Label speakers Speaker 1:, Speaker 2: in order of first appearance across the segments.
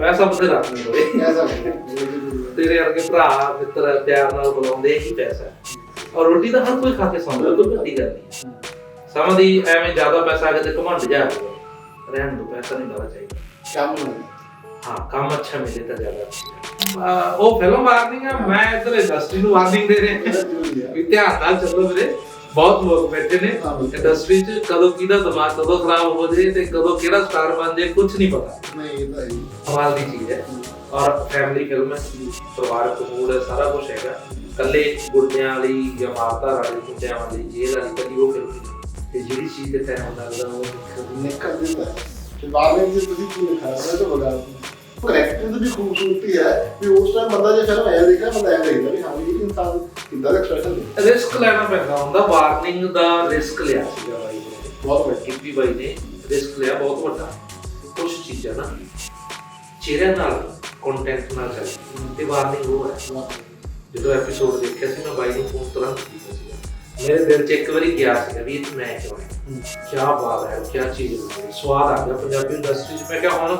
Speaker 1: ਪੈਸਾ ਬਥੇਰਾ ਆਪਣੇ ਕੋਲੇ
Speaker 2: ਐਸਾ
Speaker 1: ਤੇਰੇ ਵਰਗੇ ਭਰਾ ਮਿੱਤਰ ਪਿਆਰ ਨਾਲ ਬੁਲਾਉਂਦੇ ਹੀ ਪੈਸਾ ਹੈ। ਔਰ ਰੋਟੀ ਤਾਂ ਹਰ ਕੋਈ ਖਾ ਕੇ ਸੌਂਦਾ ਕੋਈ ਵੱਡੀ ਗੱਲ ਨਹੀਂ। ਸਮਝਦੀ ਐਵੇਂ ਜ਼ਿਆਦਾ ਪੈਸਾ ਆ ਗਿਆ ਤੇ ਘਮੰਡ ਜਾ ਰਹਿਣ ਦੋ ਪੈਸਾ ਨਹੀਂ ਜ਼ਿਆਦਾ ਚਾਹੀਦਾ।
Speaker 2: ਕੰਮ ਨਹੀਂ
Speaker 1: ਹਾਂ ਕੰਮ ਅੱਛਾ ਮਿਲੇ ਤਾਂ ਜ਼ਿਆਦਾ ਅੱਛਾ ਉਹ ਫਿਲਮ ਵਾਰਨਿੰਗ ਹੈ ਮੈਂ ਇੱਧਰ ਇੰਡਸਟਰੀ ਨੂੰ ਵਾਰਨਿੰਗ ਦੇ ਰਿਹਾ। ਵੀ ਧਿਆਨ ਨਾਲ ਚੱਲੋ ਵੀਰੇ। ਬਹੁਤ ਲੋਕ ਬੈਠੇ ਨੇ। ਇੰਡਸਟਰੀ 'ਚ ਕਦੋਂ ਕਿਹਦਾ ਦਿਮਾਗ ਕਦੋਂ ਖਰਾਬ ਹੋ ਜੇ ਤੇ ਕਦੋਂ ਕਿਹੜਾ ਸਟਾਰ ਬਣ ਜੇ ਕੁਝ ਨਹੀਂ ਪਤਾ।
Speaker 2: ਨਹੀਂ ਇਹ ਤਾਂ ਹੈ।
Speaker 1: ਕਮਾਲ ਦੀ ਚੀਜ਼ ਹੈ। ਔਰ ਫੈਮਿਲੀ ਫਿਲਮ ਹੈ ਪਰਿਵਾਰਕ ਮੂਡ ਹੈ ਸਾਰਾ ਕੁਝ ਹੈਗਾ। ਕੱਲੇ ਗੁੰਡਿਆਂ ਵਾਲੀ ਜਾਂ ਮਾਰਤਾ ਵਾਲੀ ਗੁੰਡਿਆਂ ਵਾਲੀ ਜੇਲ੍ਹ ਵਾਲੀ ਕਦੀ ਉਹ ਫਿਲਮ ਤੇ ਜਿਹੜੀ ਚੀਜ਼ ਤੇ ਟਾਈਮ ਲੱਗਦਾ ਉਹ
Speaker 2: ਨਿਕਲ ਦਿੰਦਾ ਤੇ ਬਾਅਦ ਵਿੱਚ ਤੁਸੀਂ ਕੀ ਲਿਖਾ ਰਹੇ ਹੋ ਤਾਂ ਬਗਾ ਕਰੈਕਟਰ ਦੀ ਵੀ ਖੂਬਸੂਰਤੀ ਹੈ ਵੀ ਉਸ ਟਾਈਮ ਬੰਦਾ ਜੇ ਫਿਲਮ ਆਇਆ ਦੇਖਿਆ ਬੰਦਾ ਐਂ ਦੇਖਦਾ ਵੀ ਹਾਂ ਵੀ ਇਹ ਇਨਸਾਨ ਕਿੱਦਾਂ ਦਾ ਐਕਸਪ੍ਰੈਸ਼ਨ
Speaker 1: ਰਿਸਕ ਲੈਣਾ ਪੈਂਦਾ ਹੁੰਦਾ ਵਾਰਨਿੰਗ ਦਾ ਰਿਸਕ ਲਿਆ ਸੀਗਾ ਬਾਈ ਨੇ।
Speaker 2: ਬਹੁਤ ਵੱਡੀ
Speaker 1: ਗਿੱਪੀ ਬਾਈ ਨੇ ਰਿਸਕ ਲਿਆ ਬਹੁਤ ਵੱਡਾ। ਕੁਝ ਚੀਜ਼ਾਂ ਨਾ ਚਿਹਰੇ ਨਾਲ ਕੰਟੈਂਟ ਨਾਲ ਚੱਲ ਤੇ ਵਾਰਨਿੰਗ ਉਹ ਹੈ। ਜਦੋਂ ਐਪੀਸੋਡ ਦੇਖਿਆ ਸੀ ਮੈਂ ਬਾਈ ਨੂੰ ਫੋਨ ਤੁਰੰਤ ਕੀਤਾ ਸੀ ਮੇਰੇ ਦਿਲ 'ਚ ਇੱਕ ਵਾਰੀ ਗਿਆ ਸੀ ਵੀ ਇਹ ਮੈਂ ਕਿਉਂ ਕੀ ਬਾਤ ਹੈ ਕੀ ਚੀਜ਼ ਹੈ। ਸਵਾਦ ਆ ਗਿਆ ਪੰਜਾਬੀ ਇੰਡਸਟਰੀ 'ਚ। ਮੈਂ ਕਿਹਾ ਹੁਣ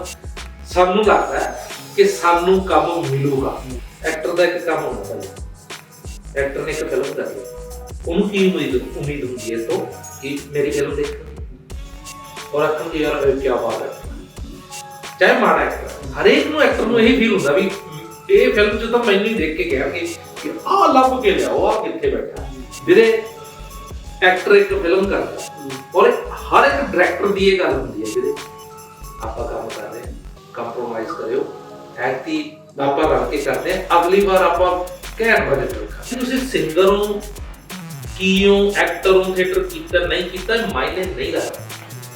Speaker 1: ਸਾਨੂੰ ਲੱਗਦਾ ਹੈ ਕਿ ਸਾਨੂੰ ਕੰਮ ਮਿਲੂਗਾ। ਐਕਟਰ ਦਾ ਇੱਕ ਕੰਮ ਹੁੰਦਾ ਹੈ ਐਕਟਰ ਨੇ ਇੱਕ ਫਿਲਮ ਕਰਨੀ ਉਹਨੂੰ ਕੀ ਉਮੀਦ ਉਮੀਦ ਹੁੰਦੀ ਹੈ ਤੋਂ ਕਿ ਮੇਰੀ ਫਿਲਮ ਦੇਖ ਔਰ ਆਖਣ ਕਿ ਯਾਰ ਕੀ ਬਾਤ ਹੈ। ਚਾਹੇ ਮਾੜਾ ਐਕਟਰ ਹਰੇਕ ਨੂੰ ਐਕਟਰ ਨੂੰ ਇਹੀ ਫੀਲ ਹੁੰਦਾ ਵੀ ਇਹ ਫਿਲਮ 'ਚ ਤਾਂ ਮੈਨੂੰ ਹੀ ਦੇਖ ਕੇ ਗਿਆ ਕਿ ਕਿ ਆਹ ਲੱਭ ਕੇ ਲਿਆਓ ਆ ਕਿੱਥੇ ਬੈਠਾ ਵੀਰੇ, ਐਕਟਰ ਇੱਕ ਫਿਲਮ ਕਰਦਾ। ਔਰ ਹਰ ਇੱਕ ਡਾਇਰੈਕਟਰ ਦੀ ਇਹ ਗੱਲ ਹੁੰਦੀ ਹੈ, ਵੀਰੇ, ਆਪਾਂ ਕੰਪਰੋਮਾਈਜ਼ ਕਰਿਓ ਐਕਟੀ ਆਪਾਂ ਰਲ ਕੇ ਕਰਦੇ ਹਾਂ। ਅਗਲੀ ਵਾਰ ਆਪਾਂ ਕਹਿਣ ਵਾਲੇ ਰੱਖਾਂ ਤੁਸੀਂ ਸਿੰਗਰ ਹੋ ਕੀਓ ਐਕਟਰ ਹੋ, ਥੀਏਟਰ ਕੀਤਾ, ਨਹੀਂ ਕੀਤਾ ਇਹ ਮਾਇਨੇ ਨਹੀਂ ਰੱਖਦਾ।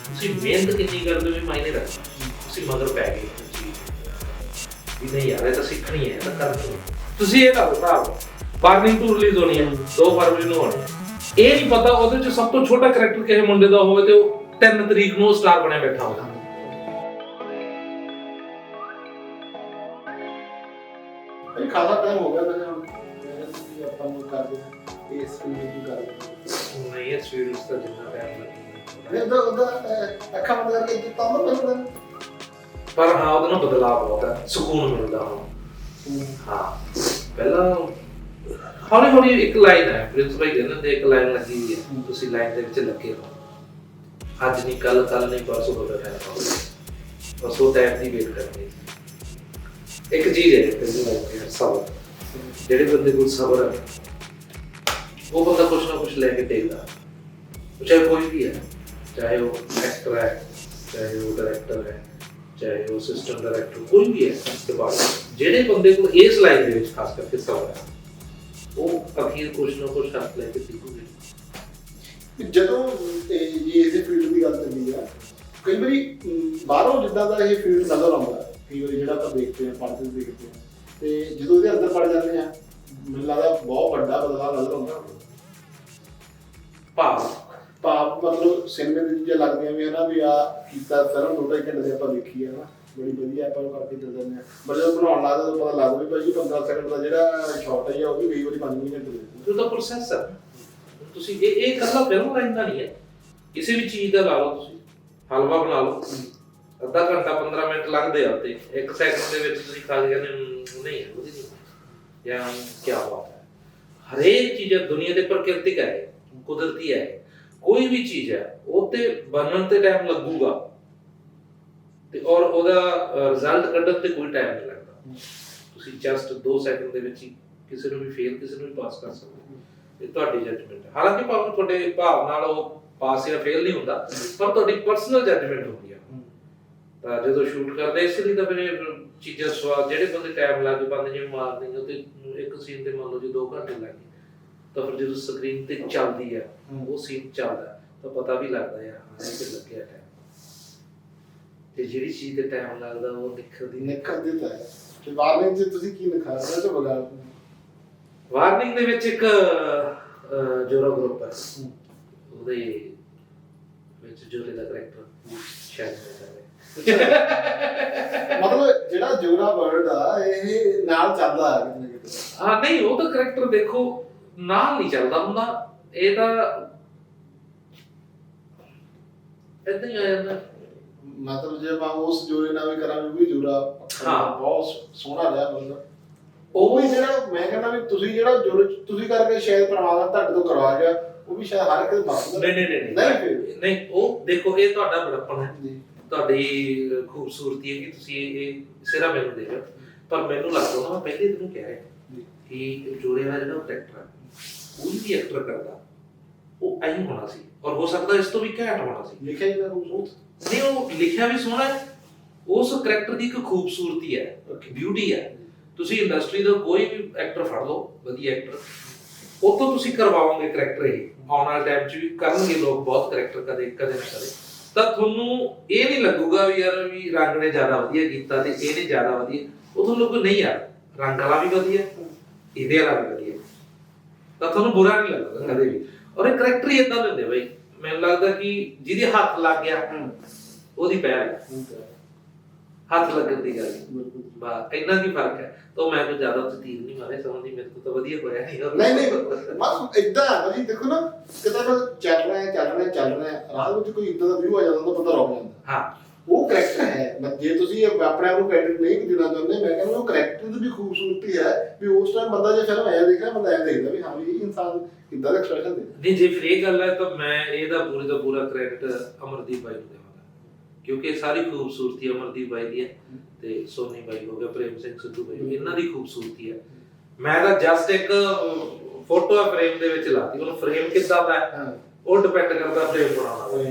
Speaker 1: ਤੁਸੀਂ ਮਿਹਨਤ ਕਿੰਨੀ ਕਰਦੇ ਹੋ ਮਾਇਨੇ ਰੱਖਦਾ ਤੁਸੀਂ ਮਗਰ ਪੈ ਗਏ ਵੀ ਨਹੀਂ ਯਾਰ, ਇਹ ਤਾਂ ਸਿੱਖਣੀ ਹੈ ਤਾਂ ਕਰਨੀ ਹੈ। ਤੁਸੀਂ ਇਹ ਦੱਸੋ ਭਰਾ ਵਾਰਨਿੰਗ ਟੂ ਰਿਲੀਜ਼ ਹੋਣੀ ਹੈ 2 ਫਰਵਰੀ ਨੂੰ ਹੋਣੀ ਇਹ ਨਹੀਂ ਪਤਾ ਉਹਦੇ ਚ ਸਭ ਤੋਂ ਛੋਟਾ ਕਰੈਕਟਰ ਕਿਸੇ ਮੁੰਡੇ ਦਾ ਹੋਵੇ ਤੇ ਉਹ 3 ਤਰੀਕ ਨੂੰ ਸਟਾਰ ਬਣਿਆ ਬੈਠਾ ਹੋਵੇ।
Speaker 2: ਇਹ ਖਾਸਾ ਟਾਈਮ ਹੋ ਗਿਆ ਤਾਂ ਹੁਣ ਮਿਹਨਤ ਵੀ ਆਪਾਂ ਨੂੰ ਕਰਦੇ ਹਾਂ ਇਸ ਫਿਲਮ ਨੂੰ ਕਰਦੇ
Speaker 1: ਨਹੀਂ ਇਹ ਸਵੀਡਸ ਦਾ ਜਿੰਨਾ ਟਾਈਮ ਲੱਗਦਾ।
Speaker 2: ਇਹ ਉਹਦਾ ਉਹਦਾ ਅੱਖਾਂ ਬੰਦ ਕਰਕੇ ਦਿੱਤਾ ਮੈਂ ਬੰਦਾ
Speaker 1: ਪਰ ਹਾਂ ਉਹਦੇ ਨਾਲ ਬਦਲਾਅ ਬਹੁਤ ਹੈ। ਸਕੂਨ ਮਿਲਦਾ ਹੁਣ। ਹਾਂ। ਪਹਿਲਾਂ ਹੌਲੀ ਹੌਲੀ ਇੱਕ ਲਾਈਨ ਹੈ। ਪ੍ਰਿੰਸ ਭਾਈ ਕਹਿੰਦੇ ਨੇ ਇੱਕ ਲਾਈਨ ਲੱਗੀ ਹੋਈ ਹੈ। ਤੁਸੀਂ ਲਾਈਨ ਦੇ ਵਿੱਚ ਲੱਗੇ ਰਹੋ। ਅੱਜ ਨਹੀਂ ਕੱਲ ਕੱਲ ਨਹੀਂ ਪਰਸੋਂ ਬਦਲ ਰਹਿਣਾ ਪਰਸੋਂ ਟਾਈਮ ਦੀ ਵੇਟ ਕਰਨੀ। ਇੱਕ ਚੀਜ਼ ਹੈ ਪ੍ਰਿੰਸ ਭਾਈ ਦੀ ਸਬਰ। ਜਿਹੜੇ ਬੰਦੇ ਕੋਲ ਸਬਰ ਹੈ ਉਹ ਬੰਦਾ ਕੁਛ ਨਾ ਕੁਛ ਲੈ ਕੇ ਟੇਕਦਾ ਉਹ ਚਾਹੇ ਕੋਈ ਵੀ ਹੈ ਚਾਹੇ ਉਹ ਐਕਟਰ ਹੈ ਚਾਹੇ ਉਹ ਡਾਇਰੈਕਟਰ ਹੈ ਚਾਹੇ ਉਹ ਅਸਿਸਟੈਂਟ ਡਾਇਰੈਕਟਰ ਕੋਈ ਵੀ ਹੈ ਡਿਪਾਰਟਮੈਂਟ ਜਿਹੜੇ ਬੰਦੇ ਕੋਲ ਇਸ ਲਾਈਨ ਦੇ ਵਿੱਚ ਖਾਸ ਕਰਕੇ ਸਬਰ ਹੈ ਉਹ ਅਖੀਰ ਕੁਛ ਨਾ ਕੁਛ ਹੱਥ ਲੈ ਕੇ ਸਿੱਖੂਗੇ।
Speaker 2: ਜਦੋਂ ਇਹ ਜੀ ਇਹਦੇ ਫੀਲਡ ਦੀ ਗੱਲ ਚੱਲੀ ਆ ਕਈ ਵਾਰੀ ਅਮ, ਬਾਹਰੋਂ ਜਿੱਦਾਂ ਦਾ ਇਹ ਫੀਲਡ ਨਜ਼ਰ ਆਉਂਦਾ ਕਈ ਵਾਰੀ ਜਿਹੜਾ ਆਪਾਂ ਦੇਖਦੇ ਹਾਂ ਪੜ੍ਹਦੇ ਦੇਖਦੇ ਹਾਂ ਤੇ ਜਦੋਂ ਇਹਦੇ ਅੰਦਰ ਪੜ ਜਾਂਦੇ ਆ ਮੈਨੂੰ ਲੱਗਦਾ ਬਹੁਤ ਵੱਡਾ ਬਦਲਾਅ ਨਜ਼ਰ ਆਉਂਦਾ
Speaker 1: ਭਾਵ
Speaker 2: ਭਾਵ ਮਤਲਬ ਸਿਨੇਮੇ ਦੀ ਚੀਜ਼ਾਂ ਲੱਗਦੀਆਂ ਵੀ ਹਨਾ ਵੀ ਆ ਕੀਤਾ ਫਿਲਮ ਢਾਈ ਘੰਟੇ ਦੀ ਆਪਾਂ ਦੇਖੀ ਹੈ ਨਾ ਬੜੀ ਵਧੀਆ ਆਪਾਂ ਉਹ ਕਰਕੇ ਚੱਲ ਜਾਂਦੇ ਆ ਜਦੋਂ ਬਣਾਉਣ ਲੱਗਦਾ ਤਾਂ ਪਤਾ ਲੱਗਦਾ ਵੀ ਭਾਈ 15 ਸੈਕਿੰਡ ਦਾ ਜਿਹੜਾ ਸ਼ਾਟ ਹੈ ਉਹ ਵੀ ਕਈ ਵਾਰੀ 5 ਮਿੰਟ ਦੇ ਦਿੰਦੇ
Speaker 1: ਉਹ ਤਾਂ ਪ੍ਰੋਸੈਸ ਹੈ ਤੁਸੀਂ ਇਹ ਇਹ ਕੱਲਾ ਫਿਲਮ ਲਾਈਨ ਦਾ ਨਹੀਂ ਹੈ। ਕਿਸੇ ਵੀ ਚੀਜ਼ ਦਾ ਲਾ ਲਓ ਤੁਸੀਂ ਹਲਵਾ ਬਣਾ ਲਓ। ਅੱਧਾ ਘੰਟਾ 15 ਮਿੰਟ ਲੱਗਦੇ ਆ ਤੇ 1 ਸੈਕਿੰਡ ਦੇ ਵਿੱਚ ਤੁਸੀਂ ਖਾ "ਹਮ, ਨਹੀਂ ਹੈ ਉਹਦੀ ਨਹੀਂ। ਜਾਂ ਕੀ ਬਾਤ ਹੈ। ਹਰੇਕ ਚੀਜ਼ ਦੁਨੀਆ ਦੇ ਪ੍ਰਕਿਰਤਿਕ ਹੈ ਕੁਦਰਤੀ ਹੈ। ਕੋਈ ਵੀ ਚੀਜ਼ ਹੈ ਉਹ ਤੇ ਬਣਨ ਤੇ ਟਾਈਮ ਲੱਗੂਗਾ। ਤੇ ਔਰ ਉਹਦਾ ਰਿਜ਼ਲਟ ਕੱਢਣ ਤੇ ਕੋਈ ਟਾਈਮ ਨਹੀਂ ਲੱਗਦਾ। ਤੁਸੀਂ ਜਸਟ 2 ਸੈਕਿੰਡ ਦੇ ਵਿੱਚ ਹੀ ਕਿਸੇ ਨੂੰ ਵੀ ਫੇਲ ਕਿਸੇ ਨੂੰ ਵੀ ਪਾਸ ਕਰ ਸਕਦੇ ਇਹ ਤੁਹਾਡੀ ਜੱਜਮੈਂਟ ਹੈ। ਹਾਲਾਂਕਿ ਭਾਵੇਂ ਤੁਹਾਡੇ ਭਾਵ ਨਾਲ ਉਹ ਪਾਸ ਜਾਂ ਫੇਲ ਨਹੀਂ ਹੁੰਦਾ ਪਰ ਤੁਹਾਡੀ ਪਰਸਨਲ ਜੱਜਮੈਂਟ ਹੁੰਦੀ ਹੈ। ਤਾਂ ਜਦੋਂ ਸ਼ੂਟ ਕਰਦੇ ਇਸ ਲਈ ਤਾਂ ਫਿਰ ਇਹ ਚੀਜ਼ਾਂ ਸਵਾਦ ਜਿਹੜੇ ਬੰਦੇ ਟਾਈਮ ਲਾ ਕੇ ਬੰਦੇ ਜਿਵੇਂ ਮਾਰਦੇ ਨੇ ਤੇ ਇੱਕ ਸੀਨ ਤੇ ਮੰਨ ਲਓ ਜੇ 2 ਘੰਟੇ ਲੱਗ ਗਏ ਤਾਂ ਫਿਰ ਜਦੋਂ ਸਕਰੀਨ ਤੇ ਚੱਲਦੀ ਹੈ। ਉਹ ਸੀਨ ਚੱਲਦਾ ਤਾਂ ਪਤਾ ਵੀ ਲੱਗਦਾ ਯਾਰ ਹਾਂ ਇਹ ਤੇ ਲੱਗਿਆ ਟਾਈਮ ਤੇ ਜਿਹੜੀ ਚੀਜ਼ ਤੇ ਟਾਈਮ ਲੱਗਦਾ ਉਹ ਨਿਖਰਦੀ ਨਹੀਂ
Speaker 2: ਨਿਕਲ ਦਿੱਤਾ ਹੈ। ਤੇ ਵਾਰਨਿੰਗ ਚ ਤੁਸੀਂ ਕੀ ਲਿਖਾ ਰਹੇ ਹੋ ਤਾਂ ਬਗਾ
Speaker 1: ਵਾਰਨਿੰਗ ਦੇ ਵਿੱਚ ਇੱਕ ਜੋਰਾ ਗਰੁੱਪ ਹੈ। ਉਹਦੇ ਵਿੱਚ ਜੋਰੇ ਦਾ ਕਰੈਕਟਰ ਸ਼ਾਇਦ।
Speaker 2: ਮਤਲਬ ਜਿਹੜਾ ਜੋਰਾ ਵਰਡ ਆ ਇਹ ਨਾਲ ਚੱਲਦਾ ਹੈ ਕਿਤੇ ਨਾ ਕਿਤੇ।
Speaker 1: ਹਾਂ ਨਹੀਂ ਉਹ ਤਾਂ ਕਰੈਕਟਰ ਦੇਖੋ ਨਾਲ ਨਹੀਂ ਚੱਲਦਾ ਹੁੰਦਾ। ਇਹ ਤਾਂ ਇਦਾਂ ਹੀ ਆ ਜਾਂਦਾ।
Speaker 2: ਮਤਲਬ ਜੇ ਮੈਂ ਉਸ ਜੋਰੇ ਨਾਲ ਵੀ ਕਰਾਂ ਵੀ ਜੋਰਾ
Speaker 1: ਹਾਂ।
Speaker 2: ਬਹੁਤ ਸੋਹਣਾ ਰਿਹਾ ਮਤਲਬ। ਉਹ ਵੀ ਜਿਹੜਾ ਮੈਂ ਕਹਿੰਦਾ ਵੀ ਤੁਸੀਂ ਜਿਹੜਾ ਜੋਰੇ ਤੁਸੀਂ ਕਰਕੇ ਸ਼ਾਇਦ ਪਰਮਾਤਮਾ ਤੁਹਾਡੇ ਤੋਂ ਕਰਵਾ ਗਿਆ ਉਹ ਵੀ ਸ਼ਾਇਦ ਹਰ ਇੱਕ ਦੇ ਮਕਸਦ
Speaker 1: ਨਹੀਂ ਨਹੀਂ ਨਹੀਂ
Speaker 2: ਨਹੀਂ।
Speaker 1: ਉਹ ਦੇਖੋ ਇਹ ਤੁਹਾਡਾ ਬੜਪਨ ਹੈ।
Speaker 2: ਜੀ।
Speaker 1: ਤੁਹਾਡੀ ਖੂਬਸੂਰਤੀ ਹੈ ਕਿ ਤੁਸੀਂ ਇਹ ਸਿਰਾ ਮੈਨੂੰ ਦੇ ਰਹੇ ਹੋ ਪਰ ਮੈਨੂੰ ਲੱਗਦਾ ਨਾ ਮੈਂ ਪਹਿਲੇ ਦਿਨ ਕਿਹਾ ਹੈ। ਕਿ ਜੋੜੇ ਦਾ ਜਿਹੜਾ ਕਰੈਕਟਰ ਹੈ ਕੋਈ ਵੀ ਐਕਟਰ ਕਰਦਾ ਉਹ ਐਂ ਹੋਣਾ ਸੀ। ਔਰ ਹੋ ਸਕਦਾ ਇਸ ਤੋਂ ਵੀ ਘੈਂਟ ਹੋਣਾ ਸੀ।
Speaker 2: ਲਿਖਿਆ ਹੀ ਨਾ ਖੂਬਸੂਰਤ
Speaker 1: ਨਹੀਂ ਉਹ ਲਿਖਿਆ ਵੀ ਸੋਹਣਾ ਹੈ। ਉਸ ਕਰੈਕਟਰ ਦੀ ਇੱਕ ਖੂਬਸੂਰਤੀ ਹੈ ਬਿਊਟੀ ਹੈ। ਤੁਸੀਂ ਇੰਡਸਟਰੀ ਦਾ ਕੋਈ ਵੀ ਐਕਟਰ ਫੜ ਲਓ ਵਧੀਆ ਐਕਟਰ ਉਹ ਤੋਂ ਤੁਸੀਂ ਕਰਵਾਓਗੇ ਕਰੈਕਟਰ ਇਹ। ਆਉਣ ਵਾਲੇ ਟਾਈਮ 'ਚ ਵੀ ਕਰਨਗੇ ਲੋਕ ਬਹੁਤ ਕਰੈਕਟਰ ਕਦੇ ਕਦੇ ਨਾ ਕਦੇ। ਤਾਂ ਤੁਹਾਨੂੰ ਇਹ ਨਹੀਂ ਲੱਗੂਗਾ ਵੀ ਯਾਰ ਵੀ ਰੰਗ ਨੇ ਜ਼ਿਆਦਾ ਵਧੀਆ ਕੀਤਾ ਤੇ ਇਹਨੇ ਜ਼ਿਆਦਾ ਵਧੀਆ। ਉਹ ਤੁਹਾਨੂੰ ਲੱਗੂ ਨਹੀਂ ਯਾਰ ਰੰਗ ਵਾਲਾ ਵੀ ਵਧੀਆ ਇਹਦੇ ਵਾਲਾ ਵੀ ਵਧੀਆ। ਤਾਂ ਤੁਹਾਨੂੰ ਬੁਰਾ ਨਹੀਂ ਲੱਗਦਾ ਕਦੇ ਵੀ। ਔਰ ਇਹ ਕਰੈਕਟਰ ਹੀ ਇਦਾਂ ਦੇ ਹੁੰਦੇ ਬਈ। ਮੈਨੂੰ ਲੱਗਦਾ ਕਿ ਜਿਹਦੇ ਹੱਥ ਲੱਗ ਗਿਆ ਉਹਦੀ ਪੈਰ ਹੈ। ਹੱਥ ਲੱਗਣ ਦੀ ਗੱਲ ਬਾ ਇੰਨਾ ਕੀ ਫ਼ਰਕ ਹੈ? ਤਾਂ ਮੈਂ ਕੋਈ ਜ਼ਿਆਦਾ ਤੀਰ ਨਹੀਂ ਮਾਰੇ ਸਮਝਦੀ ਮੇਰੇ ਤੋਂ ਤਾਂ ਵਧੀਆ ਹੋਇਆ ਨਹੀਂ
Speaker 2: ਨਹੀਂ ਨਹੀਂ ਬਸ ਇਦਾਂ ਭਾਜੀ ਦੇਖੋ ਨਾ ਕਿਤੇ ਮੈਂ ਚੱਲ ਰਿਹਾ ਚੱਲ ਰਿਹਾ ਚੱਲ ਰਿਹਾ ਰਾਹ ਵਿੱਚ ਕੋਈ ਇਦਾਂ ਦਾ ਵਿਊ ਆ ਜਾਂਦਾ ਤਾਂ ਬੰਦਾ ਰੁਕ ਜਾਂਦਾ
Speaker 1: ਹਾਂ।
Speaker 2: ਉਹ ਕਰੈਕਟਰ ਹੈ। ਮੈਂ ਜੇ ਤੁਸੀਂ ਆਪਣੇ ਆਪ ਨੂੰ ਕ੍ਰੈਡਿਟ ਨਹੀਂ ਦੇਣਾ ਚਾਹੁੰਦੇ ਮੈਂ ਕਹਿੰਦਾ ਉਹ ਕਰੈਕਟਰ ਦੀ ਵੀ ਖੂਬਸੂਰਤੀ ਹੈ ਵੀ ਉਸ ਟਾਈਮ ਬੰਦਾ ਜੇ ਫਿਲਮ ਆਇਆ ਦੇਖ ਰਿਹਾ ਬੰਦਾ ਐਂ ਦੇਖਦਾ ਵੀ ਹਾਂ ਵੀ ਇਹ ਇਨਸਾਨ ਕਿੱਦਾਂ ਦਾ ਐਕਸਪ੍ਰੈਸ਼ਨ ਦੇ
Speaker 1: ਨਹੀਂ ਜੇ ਫਿਰ ਇਹ ਗੱਲ ਹੈ ਤਾਂ ਮੈਂ ਇਹਦਾ ਪੂਰੇ ਦਾ ਪੂਰਾ ਕ੍ਰੈਡਿਟ ਅਮਰਦੀਪ ਬਾਈ ਨੂੰ ਕਿਉਂਕਿ ਸਾਰੀ ਖੂਬਸੂਰਤੀ ਅਮਰਦੀਪ ਬਾਈ ਦੀ ਹੈ ਤੇ ਸੋਨੀ ਬਾਈ ਹੋ ਗਿਆ ਪ੍ਰੇਮ ਸਿੰਘ ਸਿੱਧੂ ਬਾਈ ਇਹਨਾਂ ਦੀ ਖੂਬਸੂਰਤੀ ਹੈ। ਮੈਂ ਤਾਂ ਜਸਟ ਇੱਕ ਫੋਟੋ ਫਰੇਮ ਦੇ ਵਿੱਚ ਲਾਤੀ ਉਹਨੂੰ ਫਰੇਮ ਕਿੱਦਾਂ ਦਾ ਹੈ?
Speaker 2: ਹਾਂ।
Speaker 1: ਉਹ ਡਿਪੈਂਡ ਕਰਦਾ ਫਰੇਮ ਬਣਾਉਣਾ
Speaker 2: ਉਹ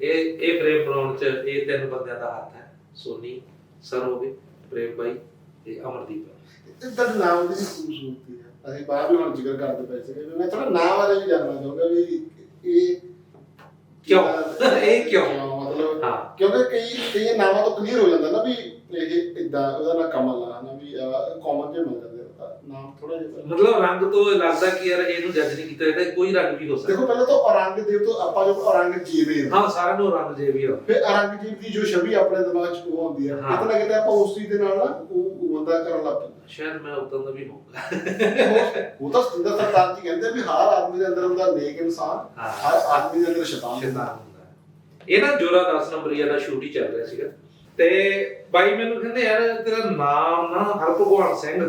Speaker 1: ਇਹ ਇਹ ਫਰੇਮ ਬਣਾਉਣ ਚ ਇਹ ਤਿੰਨ ਬੰਦਿਆਂ ਦਾ ਹੱਥ ਹੈ ਸੋਨੀ ਸਰ ਹੋ ਗਏ ਪ੍ਰੇਮ ਬਾਈ ਤੇ ਅਮਰਦੀਪ ਬਾਈ।
Speaker 2: ਇਦਾਂ ਦੇ ਨਾਮ ਦੀ ਵੀ ਖੂਬਸੂਰਤੀ ਹੈ। ਅਸੀਂ ਬਾਹਰ ਵੀ ਹੁਣ ਜ਼ਿਕਰ ਕਰਦੇ ਪਏ ਸੀਗੇ ਵੀ ਮੈਂ ਥੋੜਾ ਨਾਮ ਬਾਰੇ ਵੀ ਜਾਣਨਾ ਚਾਹੁੰਦਾ ਵੀ ਇਹ
Speaker 1: ਕਿਉਂ? ਇਹ ਕਿਉਂ?
Speaker 2: ਮਤਲਬ
Speaker 1: ਹਾਂ।
Speaker 2: ਕਿਉਂਕਿ ਕਈ ਕਈ ਨਾਮਾਂ ਤੋਂ ਕਲੀਅਰ ਹੋ ਜਾਂਦਾ ਨਾ ਵੀ ਇਹ ਇਦਾਂ ਉਹਦਾ ਨਾ ਕਮਲ ਆ ਨਾ ਵੀ ਕਾਮਨ ਜਿਹਾ ਮਿਲ ਜਾਂਦੇ ਨਾਮ ਥੋੜਾ ਜਿਹਾ
Speaker 1: ਮਤਲਬ ਰੰਗ ਤੋਂ ਲੱਗਦਾ ਕਿ ਯਾਰ ਇਹਨੂੰ ਜੱਜ ਨਹੀਂ ਕੀਤਾ ਜਾਂਦਾ ਕੋਈ ਰੰਗ ਵੀ ਹੋ ਸਕਦਾ।
Speaker 2: ਦੇਖੋ ਪਹਿਲਾਂ ਤਾਂ ਔਰੰਗਜ਼ੇਬ ਤੋਂ ਆਪਾਂ ਜੋ ਔਰੰਗਜ਼ੇਬ ਹੈ
Speaker 1: ਹਾਂ ਸਾਰਿਆਂ ਨੂੰ ਰੰਗ ਜੇ ਵੀ ਹੋ
Speaker 2: ਫਿਰ ਔਰੰਗਜ਼ੇਬ ਦੀ ਜੋ ਛਵੀ ਆਪਣੇ ਦਿਮਾਗ 'ਚ ਉਹ ਆਉਂਦੀ ਹੈ। ਕਿਤੇ ਨਾ ਕਿਤੇ ਆਪਾਂ ਉਸ ਚੀਜ਼ ਦੇ ਨਾਲ ਉਹ ਬੰਦਾ ਕਰਨ ਲੱਗ ਪੈਂਦਾ
Speaker 1: ਸ਼ਾਇਦ ਮੈਂ ਉਦੋਂ ਦਾ ਵੀ ਹੋਊਗਾ
Speaker 2: ਉਹ ਤਾਂ ਸਤਿੰਦਰ ਸਰਤਾਜ ਜੀ ਕਹਿੰਦੇ ਵੀ ਹਰ ਆਦਮੀ ਦੇ ਅੰਦਰ ਹੁੰਦਾ ਨੇਕ ਇਨਸਾਨ ਹਰ ਆਦਮੀ ਦੇ ਅੰਦਰ ਸ਼ੈਤਾਨ
Speaker 1: ਸ਼ੈਤਾਨ ਹੁੰਦਾ। ਹੈ। ਇਹ ਨਾ ਜੋਰਾ 10 ਨੰਬਰੀਆ ਦਾ ਸ਼ੂਟ ਹੀ ਚੱਲ ਰਿਹਾ ਸੀਗਾ। ਤੇ ਬਾਈ ਮੈਨੂੰ ਕਹਿੰਦੇ ਯਾਰ ਤੇਰਾ ਨਾਮ ਨਾ ਹਰਭਗਵਾਨ ਸਿੰਘ।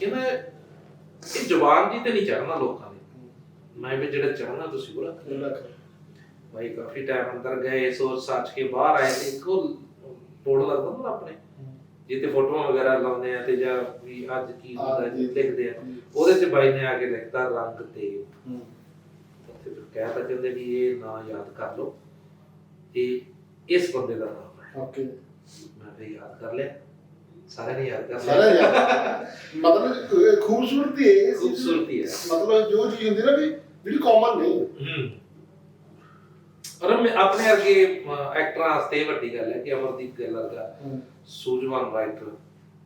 Speaker 1: ਕਹਿੰਦਾ ਇਹ ਜ਼ੁਬਾਨ ਜੀ ਤੇ ਨਹੀਂ ਚੜਨਾ ਲੋਕਾਂ ਦੀ। ਮੈਂ ਵੀ ਜਿਹੜਾ ਚੜਨਾ ਤੁਸੀਂ ਬੋਲਾ। ਭਾਈ ਕਾਫੀ ਟਾਈਮ ਅੰਦਰ ਗਏ ਸੋਚ ਸਾਚ ਕੇ ਬਾਹਰ ਆਏ ਤੇ ਇੱਕੋ ਬੋਰਡ ਲੱਗਦਾ ਨਾ ਆਪਣੇ। ਜਿੱਤੇ ਫੋਟੋਆਂ ਵਗੈਰਾ ਲਾਉਂਦੇ ਆ ਤੇ ਜਾਂ ਵੀ ਅੱਜ ਕੀ ਹੁੰਦਾ ਜੀ ਲਿਖਦੇ ਆ। ਉਹਦੇ 'ਚ ਬਾਈ ਨੇ ਆ ਕੇ ਲਿਖਤਾ ਰੰਗ ਤੇ ਤੇ ਫਿਰ ਕਹਿ ਤਾਂ ਕਹਿੰਦੇ ਵੀ ਇਹ ਨਾਂ ਯਾਦ ਕਰ ਲਓ। ਇਹ ਇਸ ਬੰਦੇ ਦਾ ਨਾਮ ਹੈ
Speaker 2: ਓਕੇ
Speaker 1: ਮੈਂ ਫਿਰ ਯਾਦ ਕਰ ਲਿਆ ਸਾਰਿਆਂ ਨੇ ਯਾਦ ਕਰ
Speaker 2: ਸਾਰਾ
Speaker 1: ਲਿਆ
Speaker 2: ਯਾਦ ਮਤਲਬ ਇਹ ਖੂਬਸੂਰਤੀ ਹੈ ਇਹ ਚੀਜ਼।
Speaker 1: ਖੂਬਸੂਰਤੀ ਹੈ
Speaker 2: ਮਤਲਬ ਜੋ ਚੀਜ਼ ਹੁੰਦੀ ਨਾ ਵੀ ਜਿਹੜੀ ਕਾਮਨ ਨਹੀਂ
Speaker 1: ਹੂੰ ਔਰ ਮੈਂ ਆਪਣੇ ਵਰਗੇ ਐਕਟਰਾਂ ਵਾਸਤੇ ਇਹ ਵੱਡੀ ਗੱਲ ਹੈ ਕਿ ਅਮਰਦੀਪ ਗਿੱਲ ਵਰਗਾ ਸੂਝਵਾਨ ਰਾਈਟਰ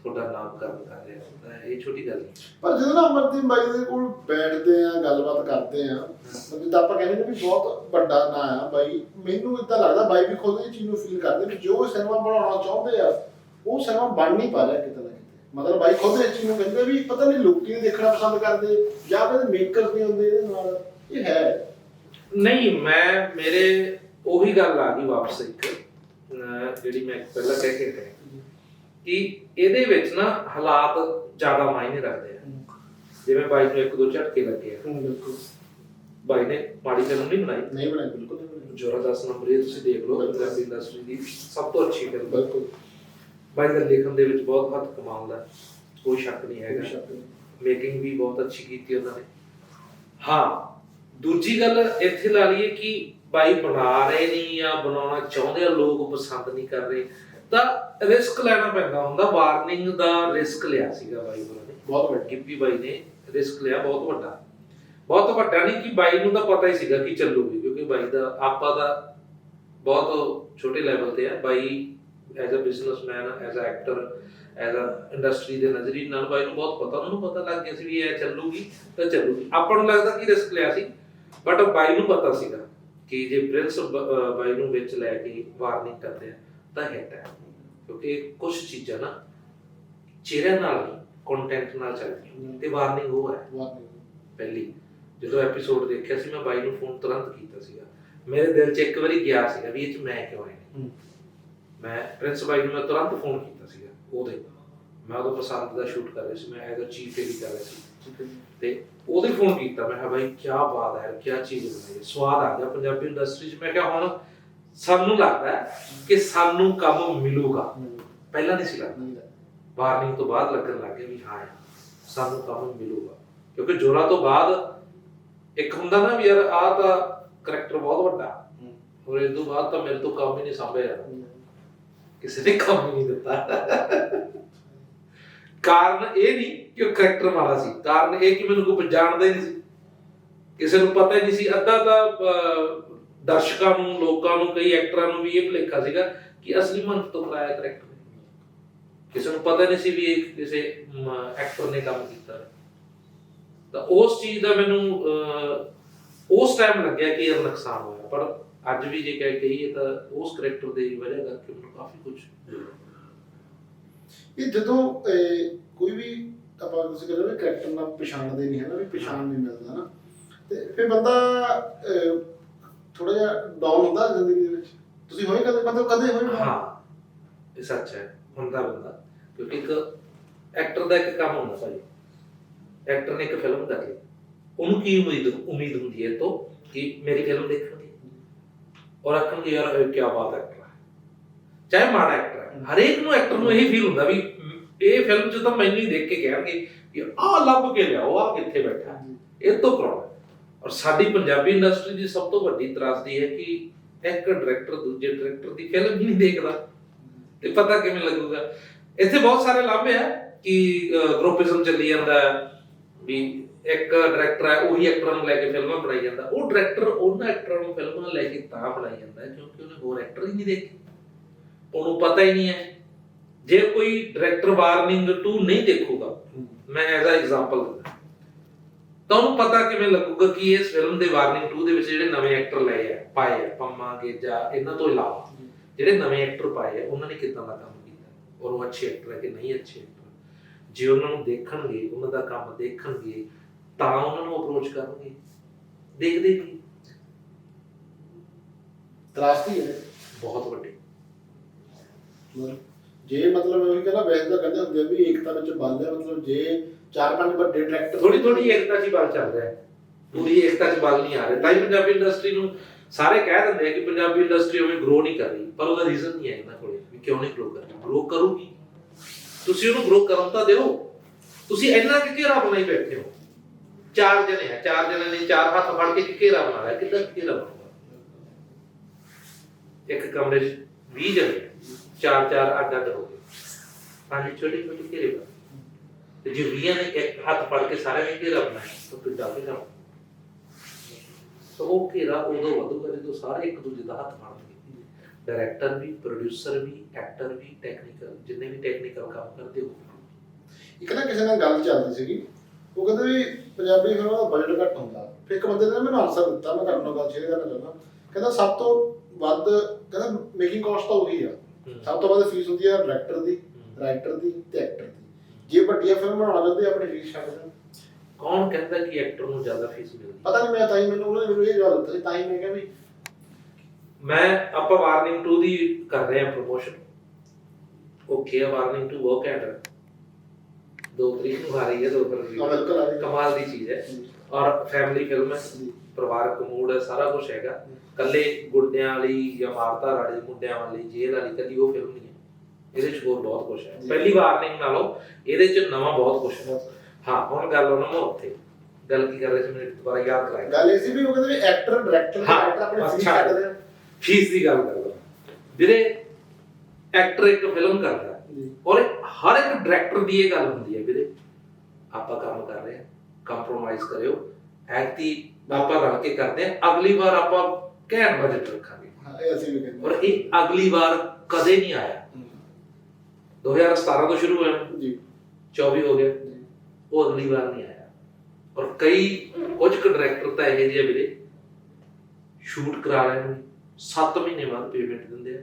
Speaker 1: ਤੁਹਾਡਾ ਨਾਮ ਕਰਨ ਕਰ ਰਿਹਾ। ਤਾਂ ਇਹ ਛੋਟੀ ਗੱਲ ਨਹੀਂ।
Speaker 2: ਪਰ ਜਦੋਂ ਨਾ ਅਮਰਦੀਪ ਬਾਈ ਦੇ ਕੋਲ ਬੈਠਦੇ ਆ ਗੱਲਬਾਤ ਕਰਦੇ ਆ ਜਿੱਦਾਂ ਆਪਾਂ ਕਹਿੰਦੇ ਨੇ ਵੀ ਬਹੁਤ ਵੱਡਾ ਨਾਂ ਆ ਬਾਈ। ਮੈਨੂੰ ਇਦਾਂ ਲੱਗਦਾ ਬਾਈ ਵੀ ਖੁਦ ਇਹ ਚੀਜ਼ ਨੂੰ ਫੀਲ ਕਰਦੇ ਵੀ ਜੋ ਸਿਨੇਮਾ ਬਣਾਉਣਾ ਚਾਹੁੰਦੇ ਆ ਉਹ ਸਿਨੇਮਾ ਬਣ ਨਹੀਂ ਪਾ ਰਿਹਾ ਕਿਤੇ ਨਾ ਕਿਤੇ। ਮਤਲਬ ਬਾਈ ਖੁਦ ਇਸ ਚੀਜ਼ ਨੂੰ ਕਹਿੰਦੇ ਵੀ ਪਤਾ ਨਹੀਂ ਲੋਕੀ ਨਹੀਂ ਦੇਖਣਾ ਪਸੰਦ ਕਰਦੇ ਜਾਂ ਫਿਰ ਮੇਕਰਸ ਨਹੀਂ ਹੁੰਦੇ ਇਹਦੇ ਨਾਲ। ਇਹ ਹੈ।
Speaker 1: ਨਹੀਂ ਮੈਂ ਮੇਰੇ ਉਹੀ ਗੱਲ ਆ ਗਈ ਵਾਪਸ ਇੱਕ। ਜਿਹੜੀ ਮੈਂ ਪਹਿਲਾਂ ਕਹਿ ਕੇ ਗਏ ਕਿ ਇਹਦੇ ਵਿੱਚ ਨਾ ਹਾਲਾਤ ਜ਼ਿਆਦਾ ਮਾਇਨੇ ਰੱਖਦੇ ਆ। ਜਿਵੇਂ ਬਾਈ ਨੂੰ ਇੱਕ ਦੋ ਝਟਕੇ ਲੱਗੇ ਆ।
Speaker 2: ਬਿਲਕੁਲ।
Speaker 1: ਬਾਈ ਨੇ ਮਾੜੀ ਫਿਲਮ ਨਹੀਂ ਬਣਾਈ।
Speaker 2: ਨਹੀਂ ਬਣਾਈ ਬਿਲਕੁਲ ਨਹੀਂ ਬਣਾਈ।
Speaker 1: ਜੋਰਾ 10 ਨੰਬਰ ਇਹ ਤੁਸੀਂ ਦੇਖ ਲਓ ਪੰਜਾਬੀ ਇੰਡਸਟਰੀ ਦੀ ਸਭ ਤੋਂ ਅੱਛੀ ਫਿਲਮ
Speaker 2: ਬਿਲਕੁਲ।
Speaker 1: ਬਾਈ ਦਾ ਲਿਖਣ ਦੇ ਵਿੱਚ ਬਹੁਤ ਹੱਥ ਕਮਾਉਂਦਾ ਕੋਈ ਸ਼ੱਕ ਨਹੀਂ ਹੈਗਾ। ਮੇਕਿੰਗ ਵੀ ਬਹੁਤ ਅੱਛੀ ਕੀਤੀ ਉਹਨਾਂ ਨੇ। ਹਾਂ ਦੂਜੀ ਗੱਲ ਇੱਥੇ ਲਾ ਲਈਏ ਕਿ ਬਾਈ ਬਣਾ ਰਹੇ ਨਹੀਂ ਜਾਂ ਬਣਾਉਣਾ ਚਾਹੁੰਦੇ ਆ ਲੋਕ ਪਸੰਦ ਨਹੀਂ ਕਰ ਰਹੇ। ਤਾਂ ਰਿਸਕ ਲੈਣਾ ਪੈਂਦਾ ਹੁੰਦਾ। ਵਾਰਨਿੰਗ ਦਾ ਰਿਸਕ ਲਿਆ ਸੀਗਾ ਬਾਈ ਹੋਰਾਂ ਨੇ।
Speaker 2: ਬਹੁਤ ਵੱਡੀ
Speaker 1: ਗਿੱਪੀ ਬਾਈ ਨੇ ਰਿਸਕ ਲਿਆ, ਬਹੁਤ ਵੱਡਾ। ਬਹੁਤ ਵੱਡਾ ਨਹੀਂ ਕਿ ਬਾਈ ਨੂੰ ਤਾਂ ਪਤਾ ਹੀ ਸੀਗਾ ਕਿ ਚੱਲੂਗੀ, ਕਿਉਂਕਿ ਬਾਈ ਦਾ, ਆਪਾ ਦਾ ਬਹੁਤ ਛੋਟੇ ਲੈਵਲ ਤੇ ਹੈ by as a businessman as a actor as a industry ਦੇ ਨਜ਼ਰੀ ਨਾਲ ਬਾਈ ਨੂੰ ਬਹੁਤ ਪਤਾ, ਉਹਨਾਂ ਨੂੰ ਪਤਾ ਲੱਗ ਗਿਆ ਸੀ ਵੀ ਇਹ ਚੱਲੂਗੀ ਤਾਂ ਚੱਲੂਗੀ। ਆਪਾਂ ਨੂੰ ਲੱਗਦਾ ਕਿ ਰਿਸਕ ਲਿਆ ਸੀ ਬਟ ਬਾਈ ਨੂੰ ਪਤਾ ਸੀਗਾ ਕਿ ਜੇ ਪ੍ਰਿੰਸ ਬਾਈ ਨੂੰ ਵਿੱਚ ਲੈ ਕੇ ਵਾਰਨਿੰਗ ਕਰਦੇ ਆ ਤਾਂ ਹਿੱਟ ਹੈ। ਕਿਉਂਕਿ ਕੁਝ ਚੀਜ਼ਾਂ ਨਾ ਚਿਹਰੇ ਨਾਲ ਕੰਟੈਂਟ ਨਾਲ ਚੱਲਦੀਆਂ ਤੇ ਵਾਰਨਿੰਗ ਉਹ ਹੈ। ਪਹਿਲੀ ਜਦੋਂ ਐਪੀਸੋਡ ਦੇਖਿਆ ਸੀ ਮੈਂ ਬਾਈ ਨੂੰ ਫੋਨ ਤੁਰੰਤ ਕੀਤਾ ਸੀਗਾ। ਮੇਰੇ ਦਿਲ 'ਚ ਇੱਕ ਵਾਰੀ ਗਿਆ ਸੀਗਾ ਵੀ ਇਹ 'ਚ ਮੈਂ ਕਿਉਂ ਆਇਆ। ਮੈਂ ਪ੍ਰਿੰਸ ਬਾਈ ਨੂੰ ਮੈਂ ਤੁਰੰਤ ਫੋਨ ਕੀਤਾ ਸੀਗਾ ਉਹਦੇ। ਮੈਂ ਉਹਦਾ ਪਸੰਦ ਦਾ ਸ਼ੂਟ ਕਰ ਰਿਹਾ ਸੀ ਮੈਂ ਐਜ਼ ਅ ਚੀਫ ਇਹਦੀ ਕਰ ਰਿਹਾ ਸੀ। ਤੇ ਉਹਦੇ ਫੋਨ ਕੀਤਾ। ਮੈਂ ਕਿਹਾ ਬਾਈ ਕੀ ਬਾਤ ਹੈ ਕੀ ਚੀਜ਼ ਬਣਾਈ ਹੈ। ਸਵਾਦ ਆ ਗਿਆ ਪੰਜਾਬੀ ਇੰਡਸਟਰੀ 'ਚ। ਮੈਂ ਕਿਹਾ ਹੁਣ ਸਾਨੂੰ ਲੱਗਦਾ ਹੈ ਕਿ ਸਾਨੂੰ ਕੰਮ ਮਿਲੂਗਾ। ਪਹਿਲਾਂ ਨਹੀਂ ਸੀ ਲੱਗਦਾ।
Speaker 2: ਲੱਗਦਾ।
Speaker 1: ਵਾਰਨਿੰਗ ਤੋਂ ਬਾਅਦ ਲੱਗਣ ਲੱਗ ਵੀ ਹਾਂ ਸਾਨੂੰ ਕੰਮ ਮਿਲੂਗਾ। ਕਿਉਂਕਿ ਜੋਰਾ ਤੋਂ ਬਾਅਦ ਇੱਕ ਹੁੰਦਾ ਨਾ ਵੀ ਯਾਰ ਆਹ ਤਾਂ ਕਰੈਕਟਰ ਬਹੁਤ ਵੱਡਾ।
Speaker 2: ਹਮ,
Speaker 1: ਔਰ ਇਸ ਤੋਂ ਬਾਅਦ ਤਾਂ ਮੇਰੇ ਤੋਂ ਕੰਮ ਹੀ ਨਹੀਂ ਸੰਭਿਆ।
Speaker 2: ਨਹੀਂ
Speaker 1: ਕਿਸੇ ਨੇ ਕੰਮ ਹੀ ਨਹੀਂ ਦਿੱਤਾ। ਕਾਰਨ ਇਹ ਨਹੀਂ ਕਿ ਉਹ ਕਰੈਕਟਰ ਮਾੜਾ ਸੀ। ਕਾਰਨ ਇਹ ਕਿ ਮੈਨੂੰ ਕੋਈ ਜਾਣਦਾ ਹੀ ਨਹੀਂ ਸੀ। ਕਿਸੇ ਨੂੰ ਪਤਾ ਹੀ ਨਹੀਂ ਸੀ। ਅੱਧਾ ਤਾਂ ਦਰਸ਼ਕਾਂ ਨੂੰ, ਲੋਕਾਂ ਨੂੰ, ਕਈ ਐਕਟਰਾਂ ਨੂੰ ਵੀ ਇਹ ਭੁਲੇਖਾ ਸੀਗਾ ਕਿ ਅਸਲੀ ਮੰਤ ਤੋਂ ਕਰਾਇਆ ਕਰੈਕਟਰ ਕਿਸੇ ਨੂੰ ਪਤਾ ਨਹੀਂ ਸੀ ਵੀ ਇਹ ਕਿਸੇ ਐਕਟਰ ਨੇ ਕੰਮ ਕੀਤਾ। ਤਾਂ ਉਸ ਚੀਜ਼ ਦਾ ਮੈਨੂੰ ਉਸ ਟਾਈਮ ਲੱਗਿਆ ਕਿ ਇਹ ਨੁਕਸਾਨ ਹੋਇਆ। ਪਰ ਅੱਜ ਵੀ ਜੇ ਕਹਿ ਕਹੀਏ ਤਾਂ ਉਸ ਕਰੈਕਟਰ ਦੀ ਵਜ੍ਹਾ ਕਰਕੇ ਮੈਨੂੰ ਕਾਫੀ ਕੁਝ
Speaker 2: ਇਹ ਜਦੋਂ ਕੋਈ ਵੀ ਆਪਾਂ ਤੁਸੀਂ ਕਹਿੰਦੇ ਨਾ ਕੈਰੈਕਟਰ ਨਾਲ ਪਛਾਣਦੇ ਨਹੀਂ ਹੈ ਨਾ, ਵੀ ਪਛਾਣ ਨਹੀਂ ਮਿਲਦਾ ਨਾ। ਤੇ ਫਿਰ ਬੰਦਾ ਥੋੜਾ ਜਿਹਾ ਡਾਊਨ ਹੁੰਦਾ ਜ਼ਿੰਦਗੀ ਦੇ ਵਿੱਚ? ਤੁਸੀਂ ਹੋਏ ਕਦੇ? ਮਤਲਬ ਕਦੇ ਹੋਏ? down?
Speaker 1: ਹਾਂ। ਇਹ ਸੱਚ ਹੈ। ਹੁੰਦਾ ਬੰਦਾ ਕਿਉਂਕਿ ਇੱਕ ਐਕਟਰ ਦਾ ਇੱਕ ਕੰਮ ਹੁੰਦਾ ਭਾਈ ਐਕਟਰ ਨੇ ਇੱਕ ਫਿਲਮ ਕਰ ਲਈ। ਉਹਨੂੰ ਕੀ ਉਮੀਦ ਉਮੀਦ ਹੁੰਦੀ ਹੈ ਤੋਂ ਕਿ ਮੇਰੀ ਫਿਲਮ ਦੇਖਣਗੇ? ਔਰ ਆਖਣਗੇ ਯਾਰ ਇਹ ਕੀ ਬਾਤ ਐਕਟਰ ਹੈ? ਚਾਹੇ ਮਾੜਾ ਐਕਟਰ ਹੈ। ਹਰੇਕ ਨੂੰ ਐਕਟਰ ਨੂੰ ਇਹੀ ਫੀਲ ਹੁੰਦਾ ਵੀ ਇਹ ਫਿਲਮ 'ਚ ਤਾਂ ਮੈਨੂੰ ਹੀ ਦੇਖ ਕੇ ਕਹਿਣਗੇ ਕਿ ਆਹ ਲੱਭ ਕੇ ਲਿਆਓ ਆਹ ਕਿੱਥੇ ਬੈਠਾ। ਇਹ ਤੋਂ ਕਰਾਉਣਾ ਔਰ ਸਾਡੀ ਪੰਜਾਬੀ ਇੰਡਸਟਰੀ ਦੀ ਸਭ ਤੋਂ ਵੱਡੀ ਤਰਾਸਦੀ ਹੈ ਕਿ ਇੱਕ ਡਾਇਰੈਕਟਰ ਦੂਜੇ ਡਾਇਰੈਕਟਰ ਦੀ ਫਿਲਮ ਹੀ ਨਹੀਂ ਦੇਖਦਾ। ਤੇ ਪਤਾ ਕਿਵੇਂ ਲੱਗੂਗਾ? ਇੱਥੇ ਬਹੁਤ ਸਾਰੇ ਲਾਭੇ ਆ ਕਿ ਗਰੁੱਪਿਜ਼ਮ ਚੱਲੀ ਜਾਂਦਾ ਵੀ ਇੱਕ ਡਾਇਰੈਕਟਰ ਹੈ, ਉਹੀ ਐਕਟਰਾਂ ਨੂੰ ਲੈ ਕੇ ਫਿਲਮਾਂ ਬਣਾਈ ਜਾਂਦਾ। ਉਹ ਡਾਇਰੈਕਟਰ ਉਹਨਾਂ ਐਕਟਰਾਂ ਨੂੰ ਫਿਲਮਾਂ ਲੈ ਕੇ ਤਾਂ ਬਣਾਈ ਜਾਂਦਾ ਕਿਉਂਕਿ ਉਹਨੇ ਹੋਰ ਐਕਟਰ ਹੀ ਨਹੀਂ ਦੇਖੇ। ਉਹਨੂੰ ਪਤਾ ਹੀ ਨਹੀਂ ਹੈ। ਜੇ ਕੋਈ ਡਾਇਰੈਕਟਰ ਵਾਰਨਿੰਗ 2 ਨਹੀਂ ਦੇਖੂਗਾ, ਮੈਂ ਐਜ਼ ਅ ਐਗਜ਼ਾਮਪਲ ਦਿੰਦਾ। ਤਾਂ ਉਹਨੂੰ ਪਤਾ ਕਿਵੇਂ ਲੱਗੂਗਾ ਕਿ ਇਸ ਫਿਲਮ ਦੇ ਵਾਰਨਿੰਗ 2 ਦੇ ਵਿੱਚ ਜਿਹੜੇ ਨਵੇਂ ਐਕਟਰ ਲਏ ਆ ਪਾਏ ਆ ਪੰਮਾ ਗੇਜਾ ਇਹਨਾਂ ਤੋਂ ਇਲਾਵਾ ਜਿਹੜੇ ਨਵੇਂ ਐਕਟਰ ਪਾਏ ਆ ਉਹਨਾਂ ਨੇ ਕਿਦਾਂ ਦਾ ਕੰਮ ਕੀਤਾ? ਔਰ ਉਹ ਅੱਛੇ ਐਕਟਰ ਹੈ ਕਿ ਨਹੀਂ ਅੱਛੇ ਐਕਟਰ ਜੇ ਉਹਨਾਂ ਨੂੰ ਦੇਖਣਗੇ ਉਹਨਾਂ ਦਾ ਕੰਮ ਦੇਖਣਗੇ ਤਾਂ ਉਹਨਾਂ ਨੂੰ ਅਪਰੋਚ ਕਰਨਗੇ। ਦੇਖਦੇ ਕੀ?
Speaker 2: ਤਰਾਸਦੀ ਹੈ।
Speaker 1: ਬਹੁਤ ਵੱਡੀ।
Speaker 2: ਜੇ ਮਤਲਬ ਉਹ ਕਹਿੰਦਾ ਵੈਸੇ ਤਾਂ ਕਹਿੰਦੇ ਹੁੰਦੇ ਆ ਵੀ ਏਕਤਾ ਵਿੱਚ ਬਲ ਹੈ, ਮਤਲਬ ਜੇ ਚਾਰ ਪੰਜ ਵੱਡੇ ਡਾਇਰੈਕਟਰ
Speaker 1: ਥੋੜੀ ਥੋੜੀ ਏਕਤਾ 'ਚ ਹੀ ਬਲ ਚੱਲ ਰਿਹਾ ਹੈ। ਪੂਰੀ ਏਕਤਾ 'ਚ ਬਲ ਨਹੀਂ ਆ ਰਿਹਾ। ਤਾਂ ਹੀ ਪੰਜਾਬੀ ਇੰਡਸਟਰੀ ਨੂੰ ਸਾਰੇ ਕਹਿ ਦਿੰਦੇ ਆ ਕਿ ਪੰਜਾਬੀ ਇੰਡਸਟਰੀ ਉਵੇਂ ਗਰੋ ਨਹੀਂ ਕਰ ਰਹੀ, ਪਰ ਉਹਦਾ ਰੀਜ਼ਨ ਨਹੀਂ ਹੈ ਇਹਨਾਂ ਕੋਲੇ? ਵੀ ਕਿਉਂ ਨਹੀਂ ਗਰੋ ਕਰ ਰਹੀ? ਗਰੋ ਕਰੂਗੀ। ਤੁਸੀਂ ਉਹਨੂੰ ਗਰੋ ਕਰਨ ਤਾਂ ਦਿਓ। ਤੁਸੀਂ ਇੰਨਾ ਕਿ ਘੇਰਾ ਬਣਾਈ ਬੈਠੇ ਹੋ। ਚਾਰ ਜਣੇ ਆ, ਚਾਰ ਜਣੇ ਨੇ ਚਾਰ ਹੱਥ ਫੜ ਕੇ ਘੇਰਾ ਬਣਾ ਲਿਆ। ਕਿੱਦਾਂ ਘੇਰਾ ਬਣੂਗਾ? ਇੱਕ ਕਮਰੇ 'ਚ 20 ਜਣੇ ਚਾਰ ਚਾਰ ਅੱਡ ਅੱਡ ਹੋ ਗਏ। ਪੰਜ ਛੋਟੇ ਛੋਟੇ ਘੇਰੇ ਬਣ ਤੇ ਜੇ 20 ਨੇ ਇੱਕ ਹੱਥ ਫੜ ਕੇ ਸਾਰਿਆਂ ਨੇ ਘੇਰਾ ਬਣਾਇਆ, ਤਾਂ ਫਿਰ ਡਰ ਕੇ ਸੋ ਉਹ ਘੇਰਾ ਉਦੋਂ ਵਧੂਗਾ ਜਦੋਂ ਸਾਰੇ ਇੱਕ ਦੂਜੇ ਦਾ ਹੱਥ ਫੜਨਗੇ ਡਾਇਰੈਕਟਰ ਵੀ, ਪ੍ਰੋਡਿਊਸਰ ਵੀ, ਐਕਟਰ ਵੀ, ਟੈਕਨੀਕਲ, ਜਿੰਨੇ ਵੀ ਟੈਕਨੀਕਲ ਕੰਮ ਕਰਦੇ ਹੋ।
Speaker 2: ਇੱਕ ਨਾ ਕਿਸੇ ਨਾਲ ਗੱਲ ਚੱਲਦੀ ਸੀਗੀ। ਉਹ ਕਹਿੰਦੇ ਵੀ ਪੰਜਾਬੀ ਫਿਲਮਾਂ ਦਾ ਬਜਟ ਘੱਟ ਹੁੰਦਾ। ਫਿਰ ਇੱਕ ਬੰਦੇ ਨੇ ਮੈਨੂੰ ਆਨਸਰ ਦਿੱਤਾ, ਮੈਂ ਤੁਹਾਡੇ ਗੱਲ ਸ਼ੇਅਰ ਕਰਨਾ ਚਾਹੁੰਦਾ ਕਹਿੰਦਾ ਸਭ ਤੋਂ ਵੱਧ, ਕਹਿੰਦਾ ਮੇਕਿੰਗ ਕਾਸਟ ਤਾਂ ਉਹੀ ਆ। ਸਭ ਤੋਂ ਵੱਧ ਫੀਸ ਹੁੰਦੀ ਆ ਡਾਇਰੈਕਟਰ ਦੀ ਰਾਈਟਰ ਦੀ ਤੇ ਐਕਟਰ ਦੀ। ਜੇ ਵੱਡੀਆਂ ਫਿਲਮ ਬਣਾਉਣਾ ਚਾਹੁੰਦੇ ਆ, ਆਪਣੀ ਫੀਸ ਛੱਡ ਦੇਣ
Speaker 1: ਕੌਣ ਕਹਿੰਦਾ ਕਿ ਐਕਟਰ ਨੂੰ ਜ਼ਿਆਦਾ ਫੀਸ ਮਿਲਦੀ?
Speaker 2: ਪਤਾ ਨਹੀਂ ਮੈਂ ਤਾਂ ਹੀ ਮੈਨੂੰ ਉਹਨੇ ਮੈਨੂੰ ਇਹ ਜਵਾਬ ਦਿੱਤਾ ਤਾਂ ਹੀ ਮੈਂ ਕਿਹਾ ਵੀ
Speaker 1: ਮੈਂ ਆਪਾਂ ਵਾਰਨਿੰਗ 2 ਦੀ ਕਰ ਰਹੇ ਹਾਂ ਪ੍ਰੋਮੋਸ਼ਨ ਓਕੇ ਵਾਰਨਿੰਗ 2 ਬਹੁਤ ਘੈਂਟ ਹੈ ਦੋ ਤਰੀਕ ਨੂੰ ਆ ਰਹੀ ਹੈ ਦੋ ਫਰਵਰੀ
Speaker 2: ਹਾਂ,
Speaker 1: ਨੂੰ।
Speaker 2: ਬਿਲਕੁਲ ਆ ਹੈ।
Speaker 1: ਕਮਾਲ ਦੀ ਚੀਜ਼ ਹੈ। ਔਰ ਫੈਮਿਲੀ ਫਿਲਮ ਹੈ। ਪਰਿਵਾਰਕ ਮੂਡ ਸਾਰਾ ਕੁਝ ਹੈਗਾ। ਕੱਲੇ ਗੁੰਡਿਆਂ ਵਾਲੀ ਜਾਂ ਮਾਰਤਾ ਵਾਲੀ ਮੁੰਡਿਆਂ ਵਾਲੀ ਜੇਲ੍ਹ ਵਾਲੀ ਕੱਲੀ ਉਹ ਫਿਲਮ ਨਹੀਂ ਹੈ। ਇਹਦੇ ਚ ਹੋਰ ਬਹੁਤ ਕੁਝ ਹੈ। ਪਹਿਲੀ ਵਾਰਨਿੰਗ ਨਾਲੋਂ ਇਹਦੇ ਚ ਨਵਾਂ ਬਹੁਤ ਕੁਝ ਹੈ। ਹਾਂ ਹੁਣ ਗੱਲ ਉਹਨਾਂ ਨੂੰ ਉੱਥੇ। ਗੱਲ ਕੀ ਕਰ ਰਹੇ ਸੀ ਮੈਨੂੰ ਦੁਬਾਰਾ ਯਾਦ ਕਰਾਇਆ।
Speaker 2: ਗੱਲ ਇਹ ਸੀ ਵੀ ਉਹ ਕਹਿੰਦੇ ਵੀ ਐਕਟਰ ਡਾਇਰੈਕਟਰ
Speaker 1: ਹਾਂ,
Speaker 2: ਰਾਈਟਰ ਆਪਣੀ ਫੀਸ
Speaker 1: ਛੱਡ।
Speaker 2: ਦੇਣ
Speaker 1: ਫੀਸ ਦੀ ਗੱਲ ਕਰਦਾ ਵੀਰੇ ਐਕਟਰ ਇੱਕ ਫਿਲਮ ਕਰਦਾ ਔਰ ਹਰ ਇੱਕ ਡਾਇਰੈਕਟਰ ਦੀ ਇਹ ਗੱਲ ਹੁੰਦੀ ਹੈ ਵੀਰੇ। ਆਪਾਂ ਕੰਮ ਕਰ ਰਹੇ ਹਾਂ। ਕੰਪਰੋਮਾਈਜ਼ ਕਰਿਓ। ਐਕਟੀ ਆਪਾਂ ਰਲ ਕੇ ਕਰਦੇ ਹਾਂ ਅਗਲੀ ਵਾਰ ਆਪਾਂ ਘੈਂਟ ਬਜਟ ਰੱਖਾਂਗੇ।
Speaker 2: ਹਾਂ ਇਹ ਅਸੀਂ ਵੀ ਕਹਿੰਦੇ
Speaker 1: ਔਰ ਇਹ ਅਗਲੀ ਵਾਰ ਕਦੇ ਨਹੀਂ ਆਇਆ। 2017 ਤੋਂ ਸ਼ੁਰੂ ਹੋਇਆ।
Speaker 2: ਜੀ।
Speaker 1: 24 ਹੋ ਗਿਆ।
Speaker 2: ਜੀ।
Speaker 1: ਉਹ ਅਗਲੀ ਵਾਰ ਨਹੀਂ ਆਇਆ। ਔਰ ਕਈ ਕੁਝ ਕੁ ਡਾਇਰੈਕਟਰ ਤਾਂ ਇਹੋ ਜਿਹੇ ਆ ਵੀਰੇ। ਸ਼ੂਟ ਕਰਾ ਰਹੇ ਨੇ। 7 ਮਹੀਨੇ ਬਾਅਦ ਪੇਮੈਂਟ ਦਿੰਦੇ ਆ।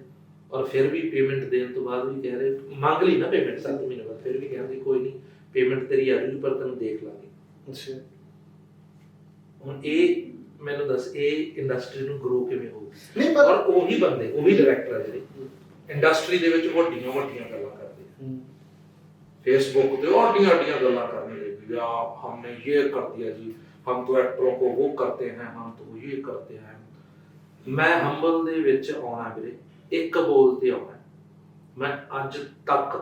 Speaker 1: ਔਰ ਫਿਰ ਵੀ ਪੇਮੈਂਟ ਦੇਣ ਤੋਂ ਬਾਅਦ ਵੀ ਕਹਿ ਰਹੇ ਮੰਗ ਲਈ ਨਾ ਪੇਮੈਂਟ 7 ਮਹੀਨੇ ਬਾਅਦ। ਫਿਰ ਵੀ ਕਹਿੰਦੇ ਕੋਈ ਨਹੀਂ ਪੇਮੈਂਟ ਤੇਰੀ ਆ ਜੂਗੀ ਪਰ ਤੈਨੂੰ ਦੇਖ ਲਾਂਗੇ।
Speaker 2: ਅੱਛਾ।
Speaker 1: ਹੁਣ ਇਹ ਮੈਨੂੰ ਦੱਸ ਇਹ ਇੰਡਸਟਰੀ ਨੂੰ ਗਰੋ ਕਿਵੇਂ ਹੋਊ?
Speaker 2: ਨਹੀਂ ਪਰ
Speaker 1: ਉਹੀ ਬੰਦੇ ਉਹੀ ਡਾਇਰੈਕਟਰ ਆ ਜਿਹੜੇ ਇੰਡਸਟਰੀ ਦੇ ਵਿੱਚ ਵੱਡੀਆਂ ਵੱਡੀਆਂ ਗੱਲਾਂ ਕਰਦੇ ਆ। ਫੇਸਬੁੱਕ ਤੇ ਵੱਡੀਆਂ ਵੱਡੀਆਂ ਗੱਲਾਂ ਕਰਨੇ ਲੱਗੇ ਆ ਹਮਨੇ ਇਹ ਕਰ ਦਿਆ ਜੀ ਹਮ ਤੋਂ ਐਕਟਰੋਂ ਕੋ ਉਹ ਕਰਤੇ ਹੈ ਹਮ ਤੋਂ ਇਹ ਕਰਤੇ ਹੈ। ਮੈਂ ਹੰਬਲ ਦੇ ਵਿੱਚ ਆਉਣਾ ਵੀਰੇ ਇੱਕ ਬੋਲ ਤੇ ਆਉਣਾ ਮੈਂ ਅੱਜ ਤੱਕ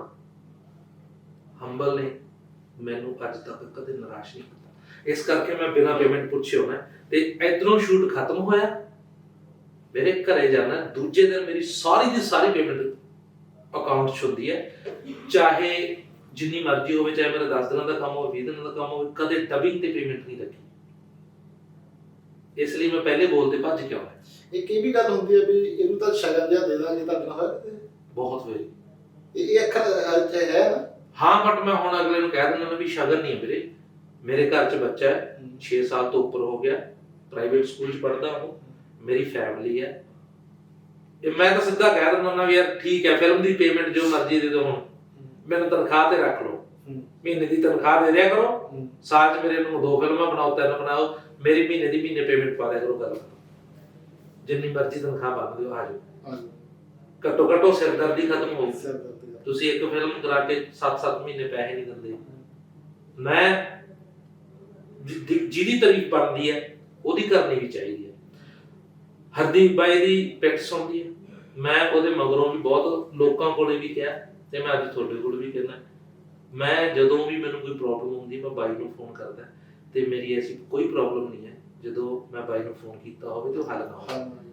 Speaker 1: ਹੰਬਲ ਨੇ ਮੈਨੂੰ ਅੱਜ ਤੱਕ ਕਦੇ ਨਿਰਾਸ਼ ਨਹੀਂ ਕੀਤਾ। ਇਸ ਕਰਕੇ ਮੈਂ ਬਿਨਾਂ ਪੇਮੈਂਟ ਪੁੱਛੇ ਹੋਣਾ। ਤੇ ਇਧਰੋਂ ਸ਼ੂਟ ਖਤਮ ਹੋਇਆ। ਮੇਰੇ ਘਰੇ ਜਾਣਾ ਦੂਜੇ ਦਿਨ ਮੇਰੀ ਸਾਰੀ ਦੀ ਸਾਰੀ ਪੇਮੈਂਟ ਅਕਾਊਂਟ 'ਚ ਹੁੰਦੀ ਹੈ। ਚਾਹੇ ਜਿੰਨੀ ਮਰਜ਼ੀ ਹੋਵੇ ਚਾਹੇ ਮੇਰਾ 10 ਦਿਨਾਂ ਦਾ ਕੰਮ ਹੋਵੇ 20 ਦਿਨਾਂ ਦਾ ਕੰਮ ਹੋਵੇ ਕਦੇ ਡਬਿੰਗ ਤੇ ਪੇਮੈਂਟ ਨਹੀਂ ਲੱਗੀ। ਇਸ ਲਈ ਮੈਂ ਪਹਿਲੇ ਬੋਲ ਤੇ ਭੱਜ ਕੇ ਆਉਣਾ।
Speaker 2: ਇੱਕ ਇਹ ਵੀ ਗੱਲ ਹੁੰਦੀ ਹੈ ਵੀ ਇਹਨੂੰ ਤਾਂ ਸ਼ਗਨ ਜਿਹਾ ਦੇ ਦਾਂਗੇ ਤਾਂ ਹੋਇਆ ਕਿਤੇ।
Speaker 1: ਬਹੁਤ ਵੇਰੀ।
Speaker 2: ਇਹ ਅੱਖਰ ਹੈ ਨਾ।
Speaker 1: ਹਾਂ ਬਟ ਮੈਂ ਹੁਣ ਅਗਲੇ ਨੂੰ ਕਹਿ ਦਿੰਦਾ ਨਾ ਵੀ ਸ਼ਗਨ ਨਹੀਂ ਹੈ ਵੀਰੇ। ਮੇਰੇ ਘਰ 'ਚ ਬੱਚਾ ਹੈ 6 ਸਾਲ ਤੋਂ ਉੱਪਰ ਹੋ ਗਿਆ ਪ੍ਰਾਈਵੇਟ ਸਕੂਲ 'ਚ ਪੜ੍ਹਦਾ ਉਹ ਮੇਰੀ ਫੈਮਿਲੀ ਹੈ। ਇਹ ਮੈਂ ਤਾਂ ਸਿੱਧਾ ਕਹਿ ਦਿੰਦਾ ਨਾ ਵੀ ਯਾਰ ਠੀਕ ਹੈ ਫਿਲਮ ਦੀ ਪੇਮੈਂਟ ਜੋ ਮਰਜ਼ੀ ਦੇ ਦਿਓ ਹੁਣ। ਮੈਨੂੰ ਤਨਖਾਹ ਤੇ ਰੱਖ ਲਓ। ਮਹੀਨੇ ਦੀ ਤਨਖਾਹ ਦੇ ਦਿਆ ਕਰੋ। ਸਾਲ 'ਚ ਮੇਰੇ ਨੂੰ ਦੋ ਫਿਲਮਾਂ ਬਣਾਓ ਤਿੰਨ ਬਣਾਓ। ਮੇਰੀ ਮਹੀਨੇ ਦੀ ਮਹੀਨੇ ਪੇਮੈਂਟ ਪਾ ਦਿਆ ਕਰੋ ਗੱਲ। ਜਿੰਨੀ ਮਰਜ਼ੀ ਤਨਖਾਹ ਬਣ ਦਿਓ ਆ ਜਾਓ।
Speaker 2: ਹਾਂਜੀ।
Speaker 1: ਘੱਟੋ ਘੱਟੋ ਸਿਰਦਰਦੀ ਖਤਮ
Speaker 2: ਦਾ।
Speaker 1: ਤੁਸੀਂ ਇੱਕ ਫਿਲਮ ਕਰਾ ਕੇ 7-7 ਮਹੀਨੇ ਪੈਸੇ ਨਹੀਂ ਦਿੰਦੇ। ਮੈਂ ਜਿਹਦੀ ਤਾਰੀਫ ਬਣਦੀ ਹੈ, ਉਹਦੀ ਕਰਨੀ ਵੀ ਚਾਹੀਦੀ ਹੈ। ਹਰਦੀਪ ਬਾਈ ਦੀ ਪਿੱਟ ਸੁਣਦੀ ਹੈ। ਮੈਂ ਉਹਦੇ ਮਗਰੋਂ ਵੀ ਬਹੁਤ ਲੋਕਾਂ ਕੋਲੇ ਵੀ ਕਿਹਾ ਤੇ ਮੈਂ ਅੱਜ ਤੁਹਾਡੇ ਕੋਲ ਵੀ ਕਹਿੰਦਾ। ਮੈਂ ਜਦੋਂ ਵੀ ਮੈਨੂੰ ਕੋਈ ਪ੍ਰੋਬਲਮ ਹੁੰਦੀ ਮੈਂ ਬਾਈ ਨੂੰ ਫੋਨ ਕਰਦਾ। ਤੇ ਮੇਰੀ ਐਸੀ ਕੋਈ ਪ੍ਰੋਬਲਮ ਨਹੀਂ ਹੈ। ਜਦੋਂ ਮੈਂ ਬਾਈ ਨੂੰ ਫੋਨ ਕੀਤਾ ਹੋਵੇ ਤੇ ਉਹ ਹੱਲ ਨਾ ਹੋਵੇ।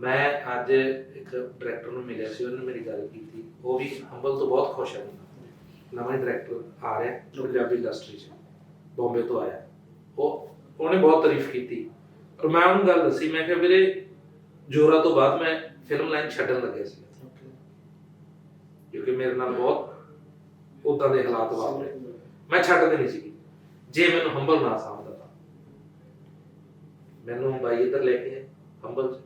Speaker 1: ਮੈਂ ਅੱਜ ਇੱਕ ਡਾਇਰੈਕਟਰ ਨੂੰ ਮਿਲਿਆ ਸੀ, ਉਹਨੇ ਮੇਰੀ ਗੱਲ ਕੀਤੀ। ਉਹ ਵੀ ਹੰਬਲ ਤੋਂ ਬਹੁਤ ਖੁਸ਼ ਹੈ। ਨਵਾਂ ਡਾਇਰੈਕਟਰ ਆ ਰਿਹਾ, ਪੰਜਾਬੀ ਇੰਡਸਟਰੀ 'ਚ। ਬੰਬੇ ਤੋਂ ਆਇਆ। ਉਹ ਉਹਨੇ ਬਹੁਤ ਤਾਰੀਫ ਕੀਤੀ। ਪਰ ਮੈਂ ਉਹਨੂੰ ਗੱਲ ਦੱਸੀ ਮੈਂ ਕਿਹਾ ਵੀਰੇ ਜੋਰਾ ਤੋਂ ਬਾਅਦ ਮੈਂ ਫਿਲਮ ਲਾਈਨ ਛੱਡਣ ਲੱਗਿਆ ਸੀ। ਕਿਉਂਕਿ ਮੇਰੇ ਨਾਲ ਬਹੁਤ ਉਦਾਂ ਦੇ ਹਾਲਾਤ ਵਾਪਰੇ। ਮੈਂ ਛੱਡ ਦੇਣੀ ਸੀ ਜੇ ਮੈਨੂੰ ਹੰਬਲ ਨਾ ਸਾਂਭਦਾ ਤਾਂ। ਮੈਨੂੰ ਬਾਈ ਇੱਧਰ ਲੈ ਕੇ ਹੰਬਲ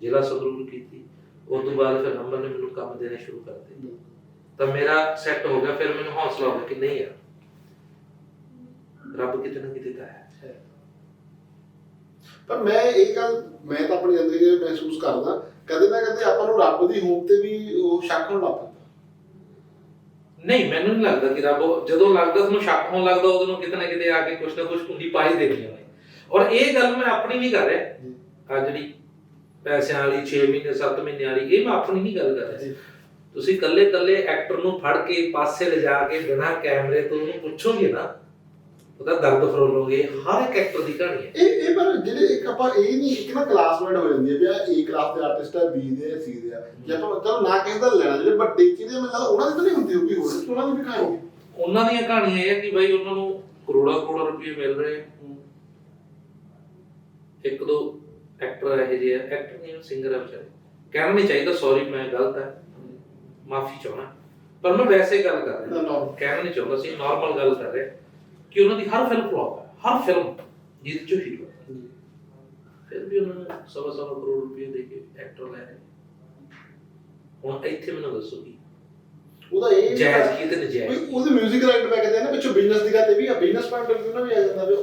Speaker 1: ਜ਼ਿਲ੍ਹਾ ਸੰਗਰੂਰ ਕੀਤੀ। ਉਸ ਤੋਂ ਬਾਅਦ ਫਿਰ ਹੰਬਲ ਨੇ ਮੈਨੂੰ ਕੰਮ ਦੇਣੇ ਸ਼ੁਰੂ ਕਰ ਦਿੱਤੇ। ਤਾਂ ਮੇਰਾ ਸੈੱਟ ਹੋ ਗਿਆ ਫਿਰ ਮੈਨੂੰ ਹੌਸਲਾ ਹੋ ਗਿਆ ਕਿ ਨਹੀਂ ਯਾਰ ਰੱਬ ਕਿਤੇ ਨਾ ਕਿਤੇ ਤਾਂ ਹੈ।
Speaker 2: ਪਰ ਮੈਂ ਇਹ ਗੱਲ ਮੈਂ ਤਾਂ ਆਪਣੀ ਜ਼ਿੰਦਗੀ 'ਚ ਮਹਿਸੂਸ ਕਰਦਾ ਕਦੇ ਨਾ ਕਦੇ ਆਪਾਂ ਨੂੰ ਰੱਬ ਦੀ ਹੋਂਦ ਤੇ ਵੀ ਉਹ ਸ਼ੱਕ ਹੋਣ ਲੱਗ ਪੈਂਦਾ।
Speaker 1: ਨਹੀਂ ਮੈਨੂੰ ਨਹੀਂ ਲੱਗਦਾ ਕਿ ਰੱਬ ਜਦੋਂ ਲੱਗਦਾ ਤੁਹਾਨੂੰ ਸ਼ੱਕ ਹੋਣ ਲੱਗਦਾ ਉਦੋਂ ਨੂੰ ਕਿਤੇ ਨਾ ਕਿਤੇ ਆ ਕੇ ਕੁਛ ਨਾ ਕੁਛ ਕੁੰਡੀ ਪਾਈ ਦੇਣੀ ਉਹਨੇ ਔਰ ਇਹ ਗੱਲ ਮੈਂ ਆਪਣੀ ਨਹੀਂ ਕਰ ਰਿਹਾ। ਆ ਜਿਹੜੀ ਪੈਸਿਆਂ ਵਾਲੀ 6 ਮਹੀਨੇ 7 ਮਹੀਨੇ ਵਾਲੀ ਇਹ ਮੈਂ ਆਪਣੀ ਨਹੀਂ ਗੱਲ ਕਰ ਰਿਹਾ। ਤੁਸੀਂ ਕੱਲੇ ਕੱਲੇ ਐਕਟਰ ਨੂੰ ਫੜ ਕੇ ਪਾਸੇ ਲਿਜਾ ਕੇ ਬਿਨਾਂ ਕੈਮਰੇ ਤੋਂ ਉਹਨੂੰ ਪੁੱਛੋਗੇ ਨਾ ਉਹਦਾ ਦਰਦ ਫਰੋਲੋਗੇ ਹਰ ਇੱਕ ਐਕਟਰ ਦੀ ਕਹਾਣੀ ਹੈ।
Speaker 2: ਇਹ ਇਹ ਪਰ ਜਿਹੜੇ ਇੱਕ ਆਪਾਂ ਇਹ ਨਹੀਂ ਇੱਕ ਨਾ ਕਲਾਸਮੇਟ ਹੋ ਜਾਂਦੀ ਹੈ ਵੀ ਆ ਏ ਕਲਾਸ ਦੇ ਆਰਟਿਸਟ ਆ ਬੀ ਦੇ ਸੀ ਦੇ ਆ। ਜੇ ਆਪਾਂ ਚਲੋ ਨਾ ਕਿਸੇ ਦਾ ਲੈਣਾ ਜਿਹੜੇ ਵੱਡੇ ਜਿਹਦੇ ਮੈਨੂੰ ਲੱਗਦਾ ਉਹਨਾਂ ਦੀ ਤਾਂ ਨਹੀਂ ਹੁੰਦੀ ਹੋਊਗੀ ਹੋਰ ਉਹਨਾਂ ਦੀ ਵੀ ਕਹਾਣੀ
Speaker 1: ਉਹਨਾਂ ਦੀਆਂ ਕਹਾਣੀਆਂ ਇਹ ਹੈ ਕਿ ਭਾਈ ਉਹਨਾਂ ਨੂੰ ਕਰੋੜਾਂ ਕਰੋੜਾਂ ਰੁਪਏ ਮਿਲ ਰਹੇ ਆ। ਇੱਕ ਦੋ ਐਕਟਰ ਇਹੋ ਜਿਹੇ ਆ ਐਕਟਰ ਨਹੀਂ ਸਿੰਗਰ ਆ ਵਿਚਾਰੇ। ਕਹਿਣਾ ਨਹੀਂ ਚਾਹੀਦਾ ਸੌਰੀ ਮੈਂ ਗਲਤ ਹੈ ਮਾਫੀ ਚਾਹਣਾ ਪਰ ਮੈਂ ਵੈਸੇ ਗੱਲ ਕਰ ਰਿਹਾ। ਕਹਿਣਾ ਨਹੀਂ ਚਾਹੁੰਦਾ ਸੀ ਨਾਰਮਲ ਗੱਲ ਕਰ ਰਿਹਾ ਕਿ ਉਹਨਾਂ ਦੀ ਹਰ ਫਿਲਮ ਫਲॉप ਹੈ ਹਰ ਫਿਲਮ ਜਿਹਦੇ ਚੋਂ ਹੀਰੋ ਫਿਰ ਵੀ ਉਹਨਾਂ ਨੇ ਸਵਾ ਸਵਾ ਕਰੋੜ ਰੁਪਏ ਦੇ ਕੇ ਐਕਟਰ ਲੈ ਰਹੇ ਹੁਣ ਇੱਥੇ ਮੈਨੂੰ ਦੱਸੋ ਕੀ
Speaker 2: ਉਹਦਾ ਇਹ
Speaker 1: ਜਾਇਜ਼ ਕੀ ਤੇ ਨਜਾਇਜ਼
Speaker 2: ਉਹਦੇ 뮤직 ਰਾਈਟ ਮੈਂ ਕਹਿੰਦੇ ਨਾ ਪਿੱਛੋਂ ਬਿਜ਼ਨਸ ਦੀ ਗੱਲ ਵੀ ਆ ਬਿਜ਼ਨਸ ਪੁਆਇੰਟ ਆਫ ਨਾ ਵੀ ਆ ਜਾਂਦਾ ਵੀ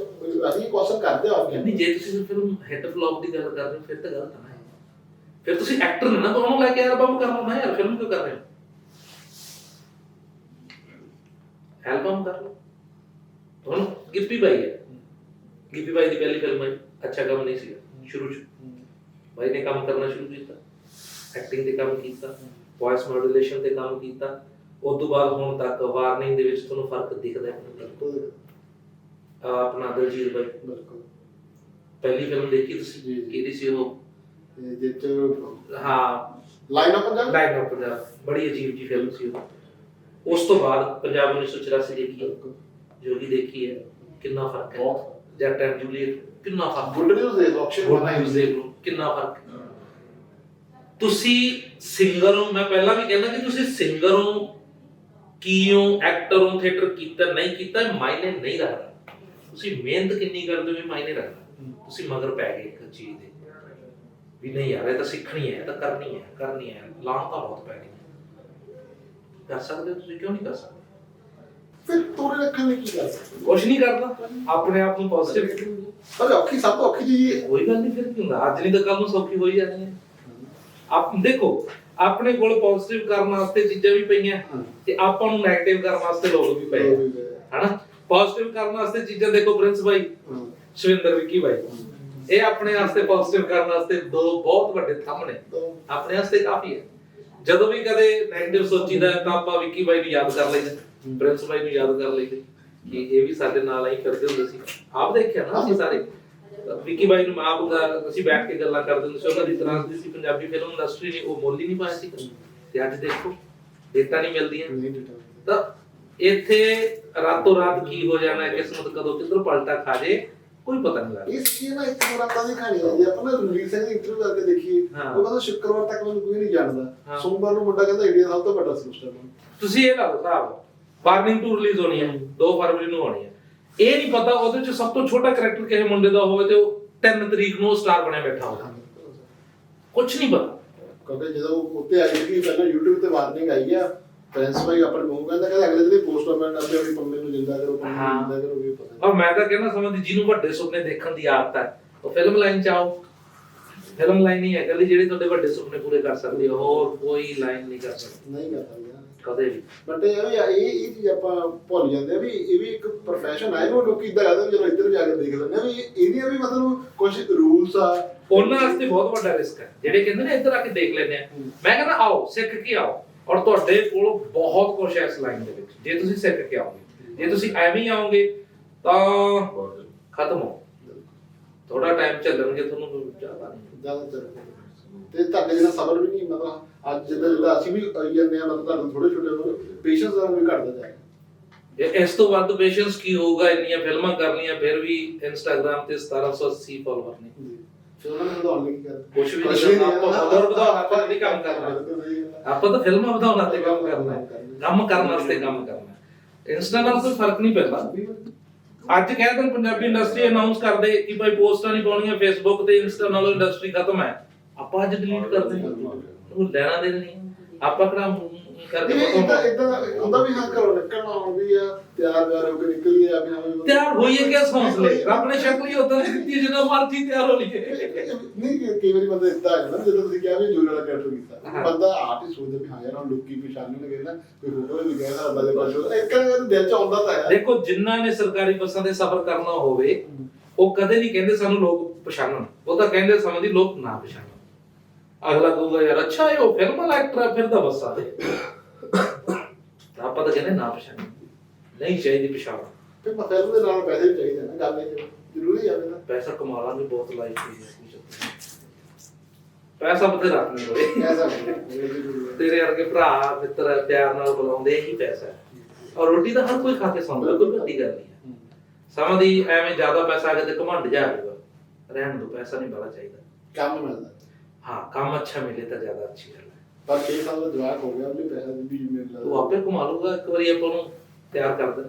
Speaker 2: ਅਸੀਂ ਕੁਐਸਚਨ ਕਰਦੇ ਆ ਆਪਕੇ
Speaker 1: ਨਹੀਂ ਜੇ ਤੁਸੀਂ ਫਿਲਮ ਹਿੱਟ ਫਲॉप ਦੀ ਗੱਲ ਕਰਦੇ ਫਿਰ ਤਾਂ ਗਲਤ ਨਾ ਹੈ ਫਿਰ ਤੁਸੀਂ ਐਕਟਰ ਨਾ ਤਾਂ ਉਹਨੂੰ ਲੈ ਕੇ ਐਲਬਮ ਕਰਨਾ ਨਾ ਯਾਰ ਫਿਲਮ ਕਿਉਂ ਕਰ ਰਹੇ ਹੋ? ਐਲਬਮ ਕਰ ਲਓ। ਹੁਣ ਗਿੱਪੀ ਬਾਈ ਹੈ। ਗਿੱਪੀ ਬਾਈ ਦੀ ਪਹਿਲੀ ਫਿਲਮ ਆਈ। ਅੱਛਾ ਕੰਮ ਨਹੀਂ ਸੀ ਸ਼ੁਰੂ ਚ। ਬਾਈ ਨੇ ਕੰਮ ਕਰਨਾ ਸ਼ੁਰੂ ਕੀਤਾ। ਐਕਟਿੰਗ ਤੇ ਕੰਮ ਕੀਤਾ। ਵੌਇਸ ਮੋਡੂਲੇਸ਼ਨ ਤੇ ਕੰਮ ਕੀਤਾ। ਉਸ ਤੋਂ ਬਾਅਦ ਹੁਣ ਤੱਕ ਵਾਰਨਿੰਗ ਦੇ ਵਿੱਚ ਤੁਹਾਨੂੰ ਫ਼ਰਕ ਦਿਖਦਾ ਹੈ।
Speaker 2: ਬਿਲਕੁਲ।
Speaker 1: ਆਪਣਾ ਦਲਜੀਤ ਬਾਈ।
Speaker 2: ਬਿਲਕੁਲ।
Speaker 1: ਪਹਿਲੀ ਫਿਲਮ ਦੇਖੀ ਤੁਸੀਂ। ਕਿਹਦੀ ਸੀ ਉਹ?
Speaker 2: ਜਿੱਚ
Speaker 1: ਹਾਂ।
Speaker 2: Line of Punjab
Speaker 1: line of Punjab ਬੜੀ ਅਜੀਬ ਜੀ ਫਿਲਮ ਸੀ ਉਹ। ਉਸ ਤੋਂ ਬਾਅਦ ਪੰਜਾਬ 1984 ਦੇਖੀ।
Speaker 2: ਬਿਲਕੁਲ
Speaker 1: ਜੋਗੀ ਦੇਖੀ ਹੈ ਕਿੰਨਾ ਫ਼ਰਕ ਹੈ?
Speaker 2: ਬਹੁਤ।
Speaker 1: ਜੱਟ ਐਂਡ ਜੂਲੀਅਟ ਕਿੰਨਾ ਫ਼ਰਕ
Speaker 2: ਗੁੱਡ ਨਿਊਜ਼ ਦੇ ਦੋ ਅਕਸ਼ਰ
Speaker 1: ਗੁੱਡ ਨਿਊਜ਼ ਲਓ ਕਿੰਨਾ ਫ਼ਰਕ ਹੈ? ਤੁਸੀਂ ਸਿੰਗਰ ਹੋ ਮੈਂ ਪਹਿਲਾਂ ਵੀ ਕਹਿੰਦਾ ਕਿ ਤੁਸੀਂ ਸਿੰਗਰ ਹੋ ਕੀ ਹੋ ਐਕਟਰ ਹੋ ਥੀਏਟਰ ਕੀਤਾ ਨਹੀਂ ਕੀਤਾ ਮਾਇਨੇ ਨਹੀਂ ਰੱਖਦਾ ਤੁਸੀਂ ਮਿਹਨਤ ਕਿੰਨੀ ਕਰਦੇ ਹੋ ਇਹ ਮਾਇਨੇ ਰੱਖਦਾ ਤੁਸੀਂ ਮਗਰ ਪੈ ਗਏ ਇੱਕ ਚੀਜ਼ ਦੇ। ਵੀ ਨਹੀਂ ਯਾਰ ਇਹ ਤਾਂ ਸਿੱਖਣੀ ਹੈ ਇਹ ਤਾਂ ਕਰਨੀ ਹੈ ਕਰਨੀ ਹੈ। ਤਾਂ ਬਹੁਤ ਪੈ ਗਈ ਕਰ ਸਕਦੇ ਹੋ ਤੁਸੀਂ ਕਿਉਂ ਨਹੀਂ ਕਰ ਸਕਦੇ?
Speaker 2: ਫਿਰ ਤੋਰੇ ਰੱਖਣ ਲਈ ਕੀ ਕਰ ਸਕਦੇ
Speaker 1: ਕੁਝ ਨਹੀਂ ਕਰਦਾ। ਆਪਣੇ ਆਪ ਨੂੰ ਪੋਜ਼ਿਟਿਵ
Speaker 2: ਪਰ ਔਖੀ ਸਭ ਤੋਂ ਔਖੀ ਚੀਜ਼ ਇਹ ਹੈ।
Speaker 1: ਕੋਈ ਗੱਲ ਨਹੀਂ ਫਿਰ ਕੀ ਹੁੰਦਾ? ਅੱਜ ਨਹੀਂ ਤਾਂ ਕੱਲ ਨੂੰ ਸੌਖੀ ਹੋਈ ਜਾਣੀ ਹੈ। ਆਪ ਦੇਖੋ ਆਪਣੇ ਕੋਲ ਪੋਜ਼ਿਟਿਵ ਕਰਨ ਵਾਸਤੇ ਚੀਜ਼ਾਂ ਵੀ ਪਈਆਂ
Speaker 2: ਹਾਂ।
Speaker 1: ਤੇ ਆਪਾਂ ਨੂੰ 네ਗੇਟਿਵ ਕਰਨ ਵਾਸਤੇ ਲੋਕ ਵੀ ਪਏ ਆ। ਹਨਾ? ਪੋਜ਼ਿਟਿਵ ਕਰਨ ਵਾਸਤੇ ਚੀਜ਼ਾਂ ਦੇਖੋ ਪ੍ਰਿੰਸ ਭਾਈ। ਸ਼ਵਿੰਦਰ ਵਿੱਕੀ ਭਾਈ ਇਹ ਆਪਣੇ ਵਾਸਤੇ ਪੋਜ਼ਿਟਿਵ ਕਰਨ ਵਾਸਤੇ ਦੋ ਬਹੁਤ ਵੱਡੇ ਥੰਮ ਨੇ। ਆਪਣੇ ਵਾਸਤੇ ਕਾਫੀ ਹੈ। ਜਦੋਂ ਵੀ ਕਦੇ 네ਗੇਟਿਵ ਸੋਚੀਦਾ ਹੈ ਤਾਂ ਆਪਾਂ ਵਿੱਕੀ ਬਾਈ ਨੂੰ ਯਾਦ ਕਰ ਲਈਦਾ। ਪ੍ਰਿੰਸ ਬਾਈ ਨੂੰ ਯਾਦ ਕਰ ਲਈਦਾ ਕਿ ਇਹ ਵੀ ਸਾਡੇ ਨਾਲ ਹੀ ਕਰਦੇ ਹੁੰਦੇ ਸੀ। ਆਪ ਦੇਖਿਆ ਨਾ ਅਸੀਂ ਸਾਰੇ। ਵਿੱਕੀ ਬਾਈ ਨੂੰ ਆਪ ਦਾ- ਅਸੀਂ ਬੈਠ ਕੇ ਗੱਲਾਂ ਕਰਦੇ ਹੁੰਦੇ ਸੀ ਉਹਨਾਂ ਦੀ ਤਰਾਸਦੀ ਸੀ। ਪੰਜਾਬੀ ਫਿਲਮ ਇੰਡਸਟਰੀ ਨੇ ਉਹ ਮੁੱਲ ਹੀ ਨਹੀਂ ਪਾਇਆ ਸੀ। ਤੇ ਅੱਜ ਦੇਖੋ ਡੇਟਾ ਨਹੀਂ ਮਿਲਦੀਆਂ। ਤਾਂ ਇੱਥੇ ਰਾਤੋਂ ਰਾਤ ਕੀ ਹੋ ਜਾਣਾ ਕਿਸਮਤ ਕਦੋਂ ਕਿੱਧਰ ਪਲਟਾ ਖਾ ਜੇ ਕੋਈ ਪਤਾ ਨਹੀਂ ਲੱਗਦਾ।
Speaker 2: ਇਹ ਸੀ ਨਾ ਇੱਕ ਆਪਾਂ ਦੀ ਕਹਾਣੀ ਹੈ ਜੇ ਆਪਾਂ ਨਾ ਰਣਵੀਰ ਸਿੰਘ ਦੀ ਇੰਟਰਵਿਊ ਕਰਕੇ ਦੇਖੀਏ। ਉਹ ਕਹਿੰਦਾ ਸ਼ੁੱਕਰਵਾਰ ਤੱਕ ਮੈਨੂੰ ਕੋਈ ਨਹੀਂ ਜਾਣਦਾ। ਸੋਮਵਾਰ ਨੂੰ ਮੁੰਡਾ ਕਹਿੰਦਾ ਇੰਡੀਆ ਸਭ ਤੋਂ ਵੱਡਾ ਸਿਸਟਮ
Speaker 1: ਤੁਸੀਂ ਇਹ ਲਾ ਲਓ ਸਾਹਿਬ ਵਾਰਨਿੰਗ ਟੂ ਰਿਲੀਜ਼ ਹੋਣੀ ਹੈ 2 ਫਰਵਰੀ ਨੂੰ ਹੋਣੀ ਹੈ। ਇਹ ਨਹੀਂ ਪਤਾ ਉਹਦੇ ਵਿੱਚ ਸਭ ਤੋਂ ਛੋਟਾ ਕਰੈਕਟਰ ਕਿਸੇ ਮੁੰਡੇ ਦਾ ਹੋਵੇ ਤੇ ਉਹ 3 ਤਰੀਕ ਨੂੰ ਸਟਾਰ ਬਣਿਆ ਬੈਠਾ ਹੋਵੇ। ਕੁਝ ਨਹੀਂ ਪਤਾ।
Speaker 2: ਕਿਉਂਕਿ ਜਦੋਂ ਉੱਤੇ ਆਈ ਸੀ ਪਹਿਲਾਂ YouTube ਤੇ ਵਾਰਨਿੰਗ ਆਈ ਆ ਫਰੈਂਸ ਭਾਈ ਆਪਣੇ ਮੂੰਹ ਕਹਿੰਦਾ ਕਿ ਅਗਲੇ ਦਿਨ ਪੋਸਟਮੈਨ ਆਪਣੇ ਆਪਣੀ ਪੰਮੇ ਨੂੰ ਜਿੰਦਾ ਕਰੋ ਪੰਮੇ। ਨੂੰ ਜਿੰਦਾ ਕਰੋ ਵੀ ਪਤਾ
Speaker 1: ਔਰ ਮੈਂ ਤਾਂ ਕਹਿੰਦਾ ਸਮਝਦੀ ਜਿਹਨੂੰ ਵੱਡੇ ਸੁਪਨੇ ਦੇਖਣ ਦੀ ਆਦਤ ਹੈ ਉਹ ਫਿਲਮ ਲਾਈਨ ਚ ਆਓ। ਫਿਲਮ ਲਾਈਨ ਹੀ ਹੈ ਕਹਿੰਦੇ ਜਿਹੜੇ ਤੁਹਾਡੇ ਵੱਡੇ ਸੁਪਨੇ ਪੂਰੇ ਕਰ ਸਕਦੀ ਹੈ ਹੋਰ ਕੋਈ ਲਾਈਨ ਨਹੀਂ ਕਰ ਸਕਦੀ।
Speaker 2: ਨਹੀਂ ਕਰਦਾ ਯਾਰ
Speaker 1: ਕਦੇ ਵੀ।
Speaker 2: ਬਟ ਇਹ ਵੀ ਇਹ ਇਹ ਚੀਜ਼ ਆਪਾਂ ਭੁੱਲ ਜਾਂਦੇ ਆ ਵੀ ਇਹ ਵੀ ਇੱਕ profession ਹੈ ਇਹਨੂੰ ਲੋਕੀ ਇਦਾਂ ਕਹਿੰਦੇ ਚਲੋ ਇੱਧਰ ਜਾ ਕੇ ਦੇਖ ਲੈਂਦੇ ਆ ਵੀ ਇਹਦੀਆਂ ਵੀ ਮਤਲਬ ਕੁਝ ਰੂਲਸ ਆ।
Speaker 1: ਉਹਨਾਂ ਵਾਸਤੇ ਬਹੁਤ ਵੱਡਾ ਰਿਸਕ ਹੈ ਜਿਹੜੇ ਕਹਿੰਦੇ ਨੇ ਇੱਧਰ ਆ ਕੇ ਦੇਖ ਲੈਂਦੇ ਆ। ਮੈਂ ਕਹਿੰਦਾ ਆਓ ਸਿੱਖ ਕੇ ਆਓ। ਔਰ ਤੁਹਾਡੇ ਕੋਲ ਬਹੁਤ ਕੁਝ ਹੈ ਇਸ ਲਾਈਨ ਦੇ ਵਿੱਚ। ਜੇ ਤੁਸੀਂ ਸਿੱਖ ਕੇ ਆਓਗੇ ਜੇ ਤੁਸੀਂ ਐਵੇਂ ਹੀ ਆਓਗੇ ਤਾਂ ਖਤਮ ਹੋ। ਥੋੜਾ ਟਾਈਮ ਚੱਲਣਗੇ ਤੁਹਾਨੂੰ ਜ਼ਿਆਦਾ ਨਹੀਂ।
Speaker 2: ਜ਼ਿਆਦਾ ਚੱਲ ਤੇ ਤੁਹਾਡੇ ਜਿਹੜਾ ਸਬਰ ਵੀ ਨਹੀਂ ਮਤਲਬ ਅੱਜ ਜਿੱਦਾਂ ਜਿੱਦਾਂ ਅਸੀਂ ਵੀ ਆਈ ਜਾਂਦੇ ਆ ਮਤਲਬ ਤੁਹਾਨੂੰ ਥੋੜੇ ਛੋਟੇ ਹੋ ਪੇਸ਼ੈਂਸ ਦਾ ਵੀ ਘਟਦਾ ਜਾਏਗਾ
Speaker 1: ਇਹ ਇਸ ਤੋਂ ਵੱਧ ਪੇਸ਼ੈਂਸ ਕੀ ਹੋਊਗਾ? ਇੰਨੀਆਂ ਫਿਲਮਾਂ ਕਰਨੀਆਂ ਫਿਰ ਵੀ ਇੰਸਟਾਗ੍ਰam ਤੇ 1780 ਫਾਲੋਅਰ ਨੇ।
Speaker 2: ਜੀ। ਫਿਰ ਉਹਨਾਂ ਨੇ ਵਧਾਉਣ ਲਈ ਕੀ ਕਰਨਾ?
Speaker 1: ਕੁਛ ਵੀ ਨਹੀਂ ਕਰਨਾ, ਆਪਾਂ follower ਵਧਾਉਣ ਵਾਸਤੇ ਨਹੀਂ ਕੰਮ ਕਰਨਾ। ਆਪਾਂ ਤਾਂ ਫਿਲਮਾਂ ਵਧਾਉਣ ਵਾਸਤੇ ਕੰਮ ਕਰਨਾ ਹੈ। ਕੰਮ ਕਰਨ ਵਾਸਤੇ ਕੰਮ ਕਰਨਾ ਹੈ। ਇੰਸਟਾ ਨਾਲ ਕੋਈ ਫ਼ਰਕ ਨਹੀਂ ਪੈਂਦਾ। ਅੱਜ ਕਹਿ ਦੇਣ ਪੰਜਾਬੀ ਇੰਡਸਟਰੀ ਅਨਾਉਂਸ ਕਰਦੇ ਕਿ ਭਾਈ ਪੋਸਟਾਂ ਨਹੀਂ ਪਾਉਣੀਆਂ ਫੇਸਬੁੱਕ ਤੇ ਇੰਸਟਾ ਨਾਲੋਂ ਇੰਡਸਟਰੀ ਖਤਮ ਹੈ। ਆਪਾਂ ਅੱਜ ਡਿਲੀਟ ਕਰਦੇ ਹਾਂ। ਉਹ ਲੈਣਾ ਦੇਣਾ ਨਹੀਂ। ਆਪਾਂ ਕਿਹੜਾ ਕਰਦੇ
Speaker 2: ਇਦਾਂ। ਇਦਾਂ ਹੁੰਦਾ? ਵੀ ਹਾਂ ਘਰੋਂ ਨਿਕਲਣਾ ਆਉਂਦੀ ਆ ਤਿਆਰ ਬਿਆਰ ਹੋ ਕੇ ਨਿਕਲੀ ਆ ਵੀ ਹਾਂ
Speaker 1: ਤਿਆਰ ਹੋਈਏ ਕਿਸ ਹੌਸਲੇ ਰੱਬ ਨੇ ਸ਼ਕਲ ਹੀ ਉਦਾਂ ਦਿੱਤੀ ਜਦੋਂ ਮਰਜ਼ੀ ਤਿਆਰ ਹੋ ਲਈਏ।
Speaker 2: ਨਹੀਂ ਕਿ- ਕਈ ਵਾਰੀ ਬੰਦਾ ਇਦਾਂ ਆ ਜਾਂਦਾ ਜਦੋਂ ਤੁਸੀਂ ਕਿਹਾ ਵੀ ਜੂਰ ਵਾਲਾ ਕੈਰੈਕਟਰ ਕੀਤਾ। ਬੰਦਾ ਆਪ ਹੀ ਸੋਚਦਾ ਵੀ ਹਾਂ ਯਾਰ ਹੁਣ ਲੋਕੀ ਪਛਾਣਨ ਲੱਗੇ ਨਾ ਕੋਈ ਫੋਟੋ ਵੀ ਕਹਿ ਸਕਦਾ ਦੇ ਪਾਸ ਇੱਕ ਕਹਿੰਦਾ ਦਿਲ ਚ ਆਉਂਦਾ ਤਾਂ ਹੈ।
Speaker 1: ਦੇਖੋ ਜਿਨ੍ਹਾਂ ਨੇ ਸਰਕਾਰੀ ਬੱਸਾਂ ਤੇ ਸਫ਼ਰ ਕਰਨਾ ਹੋਵੇ ਉਹ ਕਦੇ ਨਹੀਂ ਕਹਿੰਦੇ ਸਾਨੂੰ ਲੋਕ ਪਛਾਣਨ। ਉਹ ਤਾਂ ਕਹਿੰਦੇ ਸਮਝਦੀ ਲੋਕ ਨਾ ਪਛਾਣਨ। ਅਗਲਾ ਕਹੂਗਾ ਯਾਰ ਅੱਛਾ ਇਹ ਉਹ ਫਿਲਮ ਵਾਲਾ ਐਕਟਰ ਆ ਫਿਰ ਤਾਂ ਬੱਸਾਂ ਤਾਂ ਆਪਾਂ ਤਾਂ ਕਹਿੰਦੇ ਨਾ ਪਛਾਣਨ ਨਹੀਂ ਚਾਹੀਦੀ ਪਛਾਣ।
Speaker 2: ਫਿਰ ਮੈਂ ਫਿਲਮ ਦੇ ਨਾਲ ਪੈਸੇ ਵੀ ਚਾਹੀਦੇ ਨਾ ਗੱਲ ਇਹ ਜ਼ਰੂਰੀ ਆਵੇ ਨਾ
Speaker 1: ਪੈਸਾ ਕਮਾ ਲਾਂਗੇ ਬਹੁਤ ਲਾਈਫ ਹੋਈ ਹੈ ਪੈਸਾ ਬਥੇਰਾ ਰੱਖਣੇ ਹੋਵੇ
Speaker 2: ਐਸਾ ਹੈ
Speaker 1: ਤੇਰੇ ਵਰਗੇ ਭਰਾ ਮਿੱਤਰ ਪਿਆਰ ਨਾਲ ਬੁਲਾਉਂਦੇ ਇਹੀ ਪੈਸਾ ਹੈ। ਔਰ ਰੋਟੀ ਤਾਂ ਹਰ ਕੋਈ ਖਾ ਕੇ ਸੌਂਦਾ ਕੋਈ ਵੱਡੀ ਗੱਲ ਨਹੀਂ ਹੈ। ਸਮਝਦੀ ਐਵੇਂ ਜ਼ਿਆਦਾ ਪੈਸਾ ਗਿਆ ਤੇ ਘਮੰਡ ਜਾ ਜਾਊਗਾ ਰਹਿਣ ਦੋ ਪੈਸਾ ਨਹੀਂ ਬੜਾ ਚਾਹੀਦਾ।
Speaker 2: ਕੰਮ ਮਿਲਦਾ।
Speaker 1: ਹਾਂ ਕੰਮ ਅੱਛਾ ਮਿਲੇ ਤਾਂ ਜ਼ਿਆਦਾ ਅੱਛੀ ਗੱਲ ਹੈ।
Speaker 2: ਪਰ 6 ਸਾਲ ਦਾ ਜਵਾਕ ਹੋ ਗਿਆ ਉਹਨੇ ਪੈਸਾ ਵੀ ਮਿਲਦਾ।
Speaker 1: ਤੂੰ ਆਪੇ ਕਮਾ ਲੂਗਾ ਇੱਕ ਵਾਰੀ ਆਪਾਂ ਨੂੰ ਤਿਆਰ ਕਰ ਦੇ।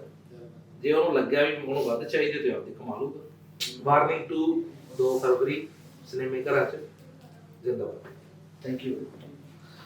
Speaker 1: ਜੇ ਉਹਨੂੰ ਲੱਗਿਆ ਵੀ ਉਹਨੂੰ ਵੱਧ ਚਾਹੀਦੇ ਤੇ ਆਪੇ ਕਮਾ ਲੂਗਾ ਵਾਰਨਿੰਗ ਟੂ 2 ਫਰਵਰੀ ਸਿਨੇਮੇ ਘਰਾਂ ਚ। ਜਿੰਦਾਬਾਦ।
Speaker 2: Thank you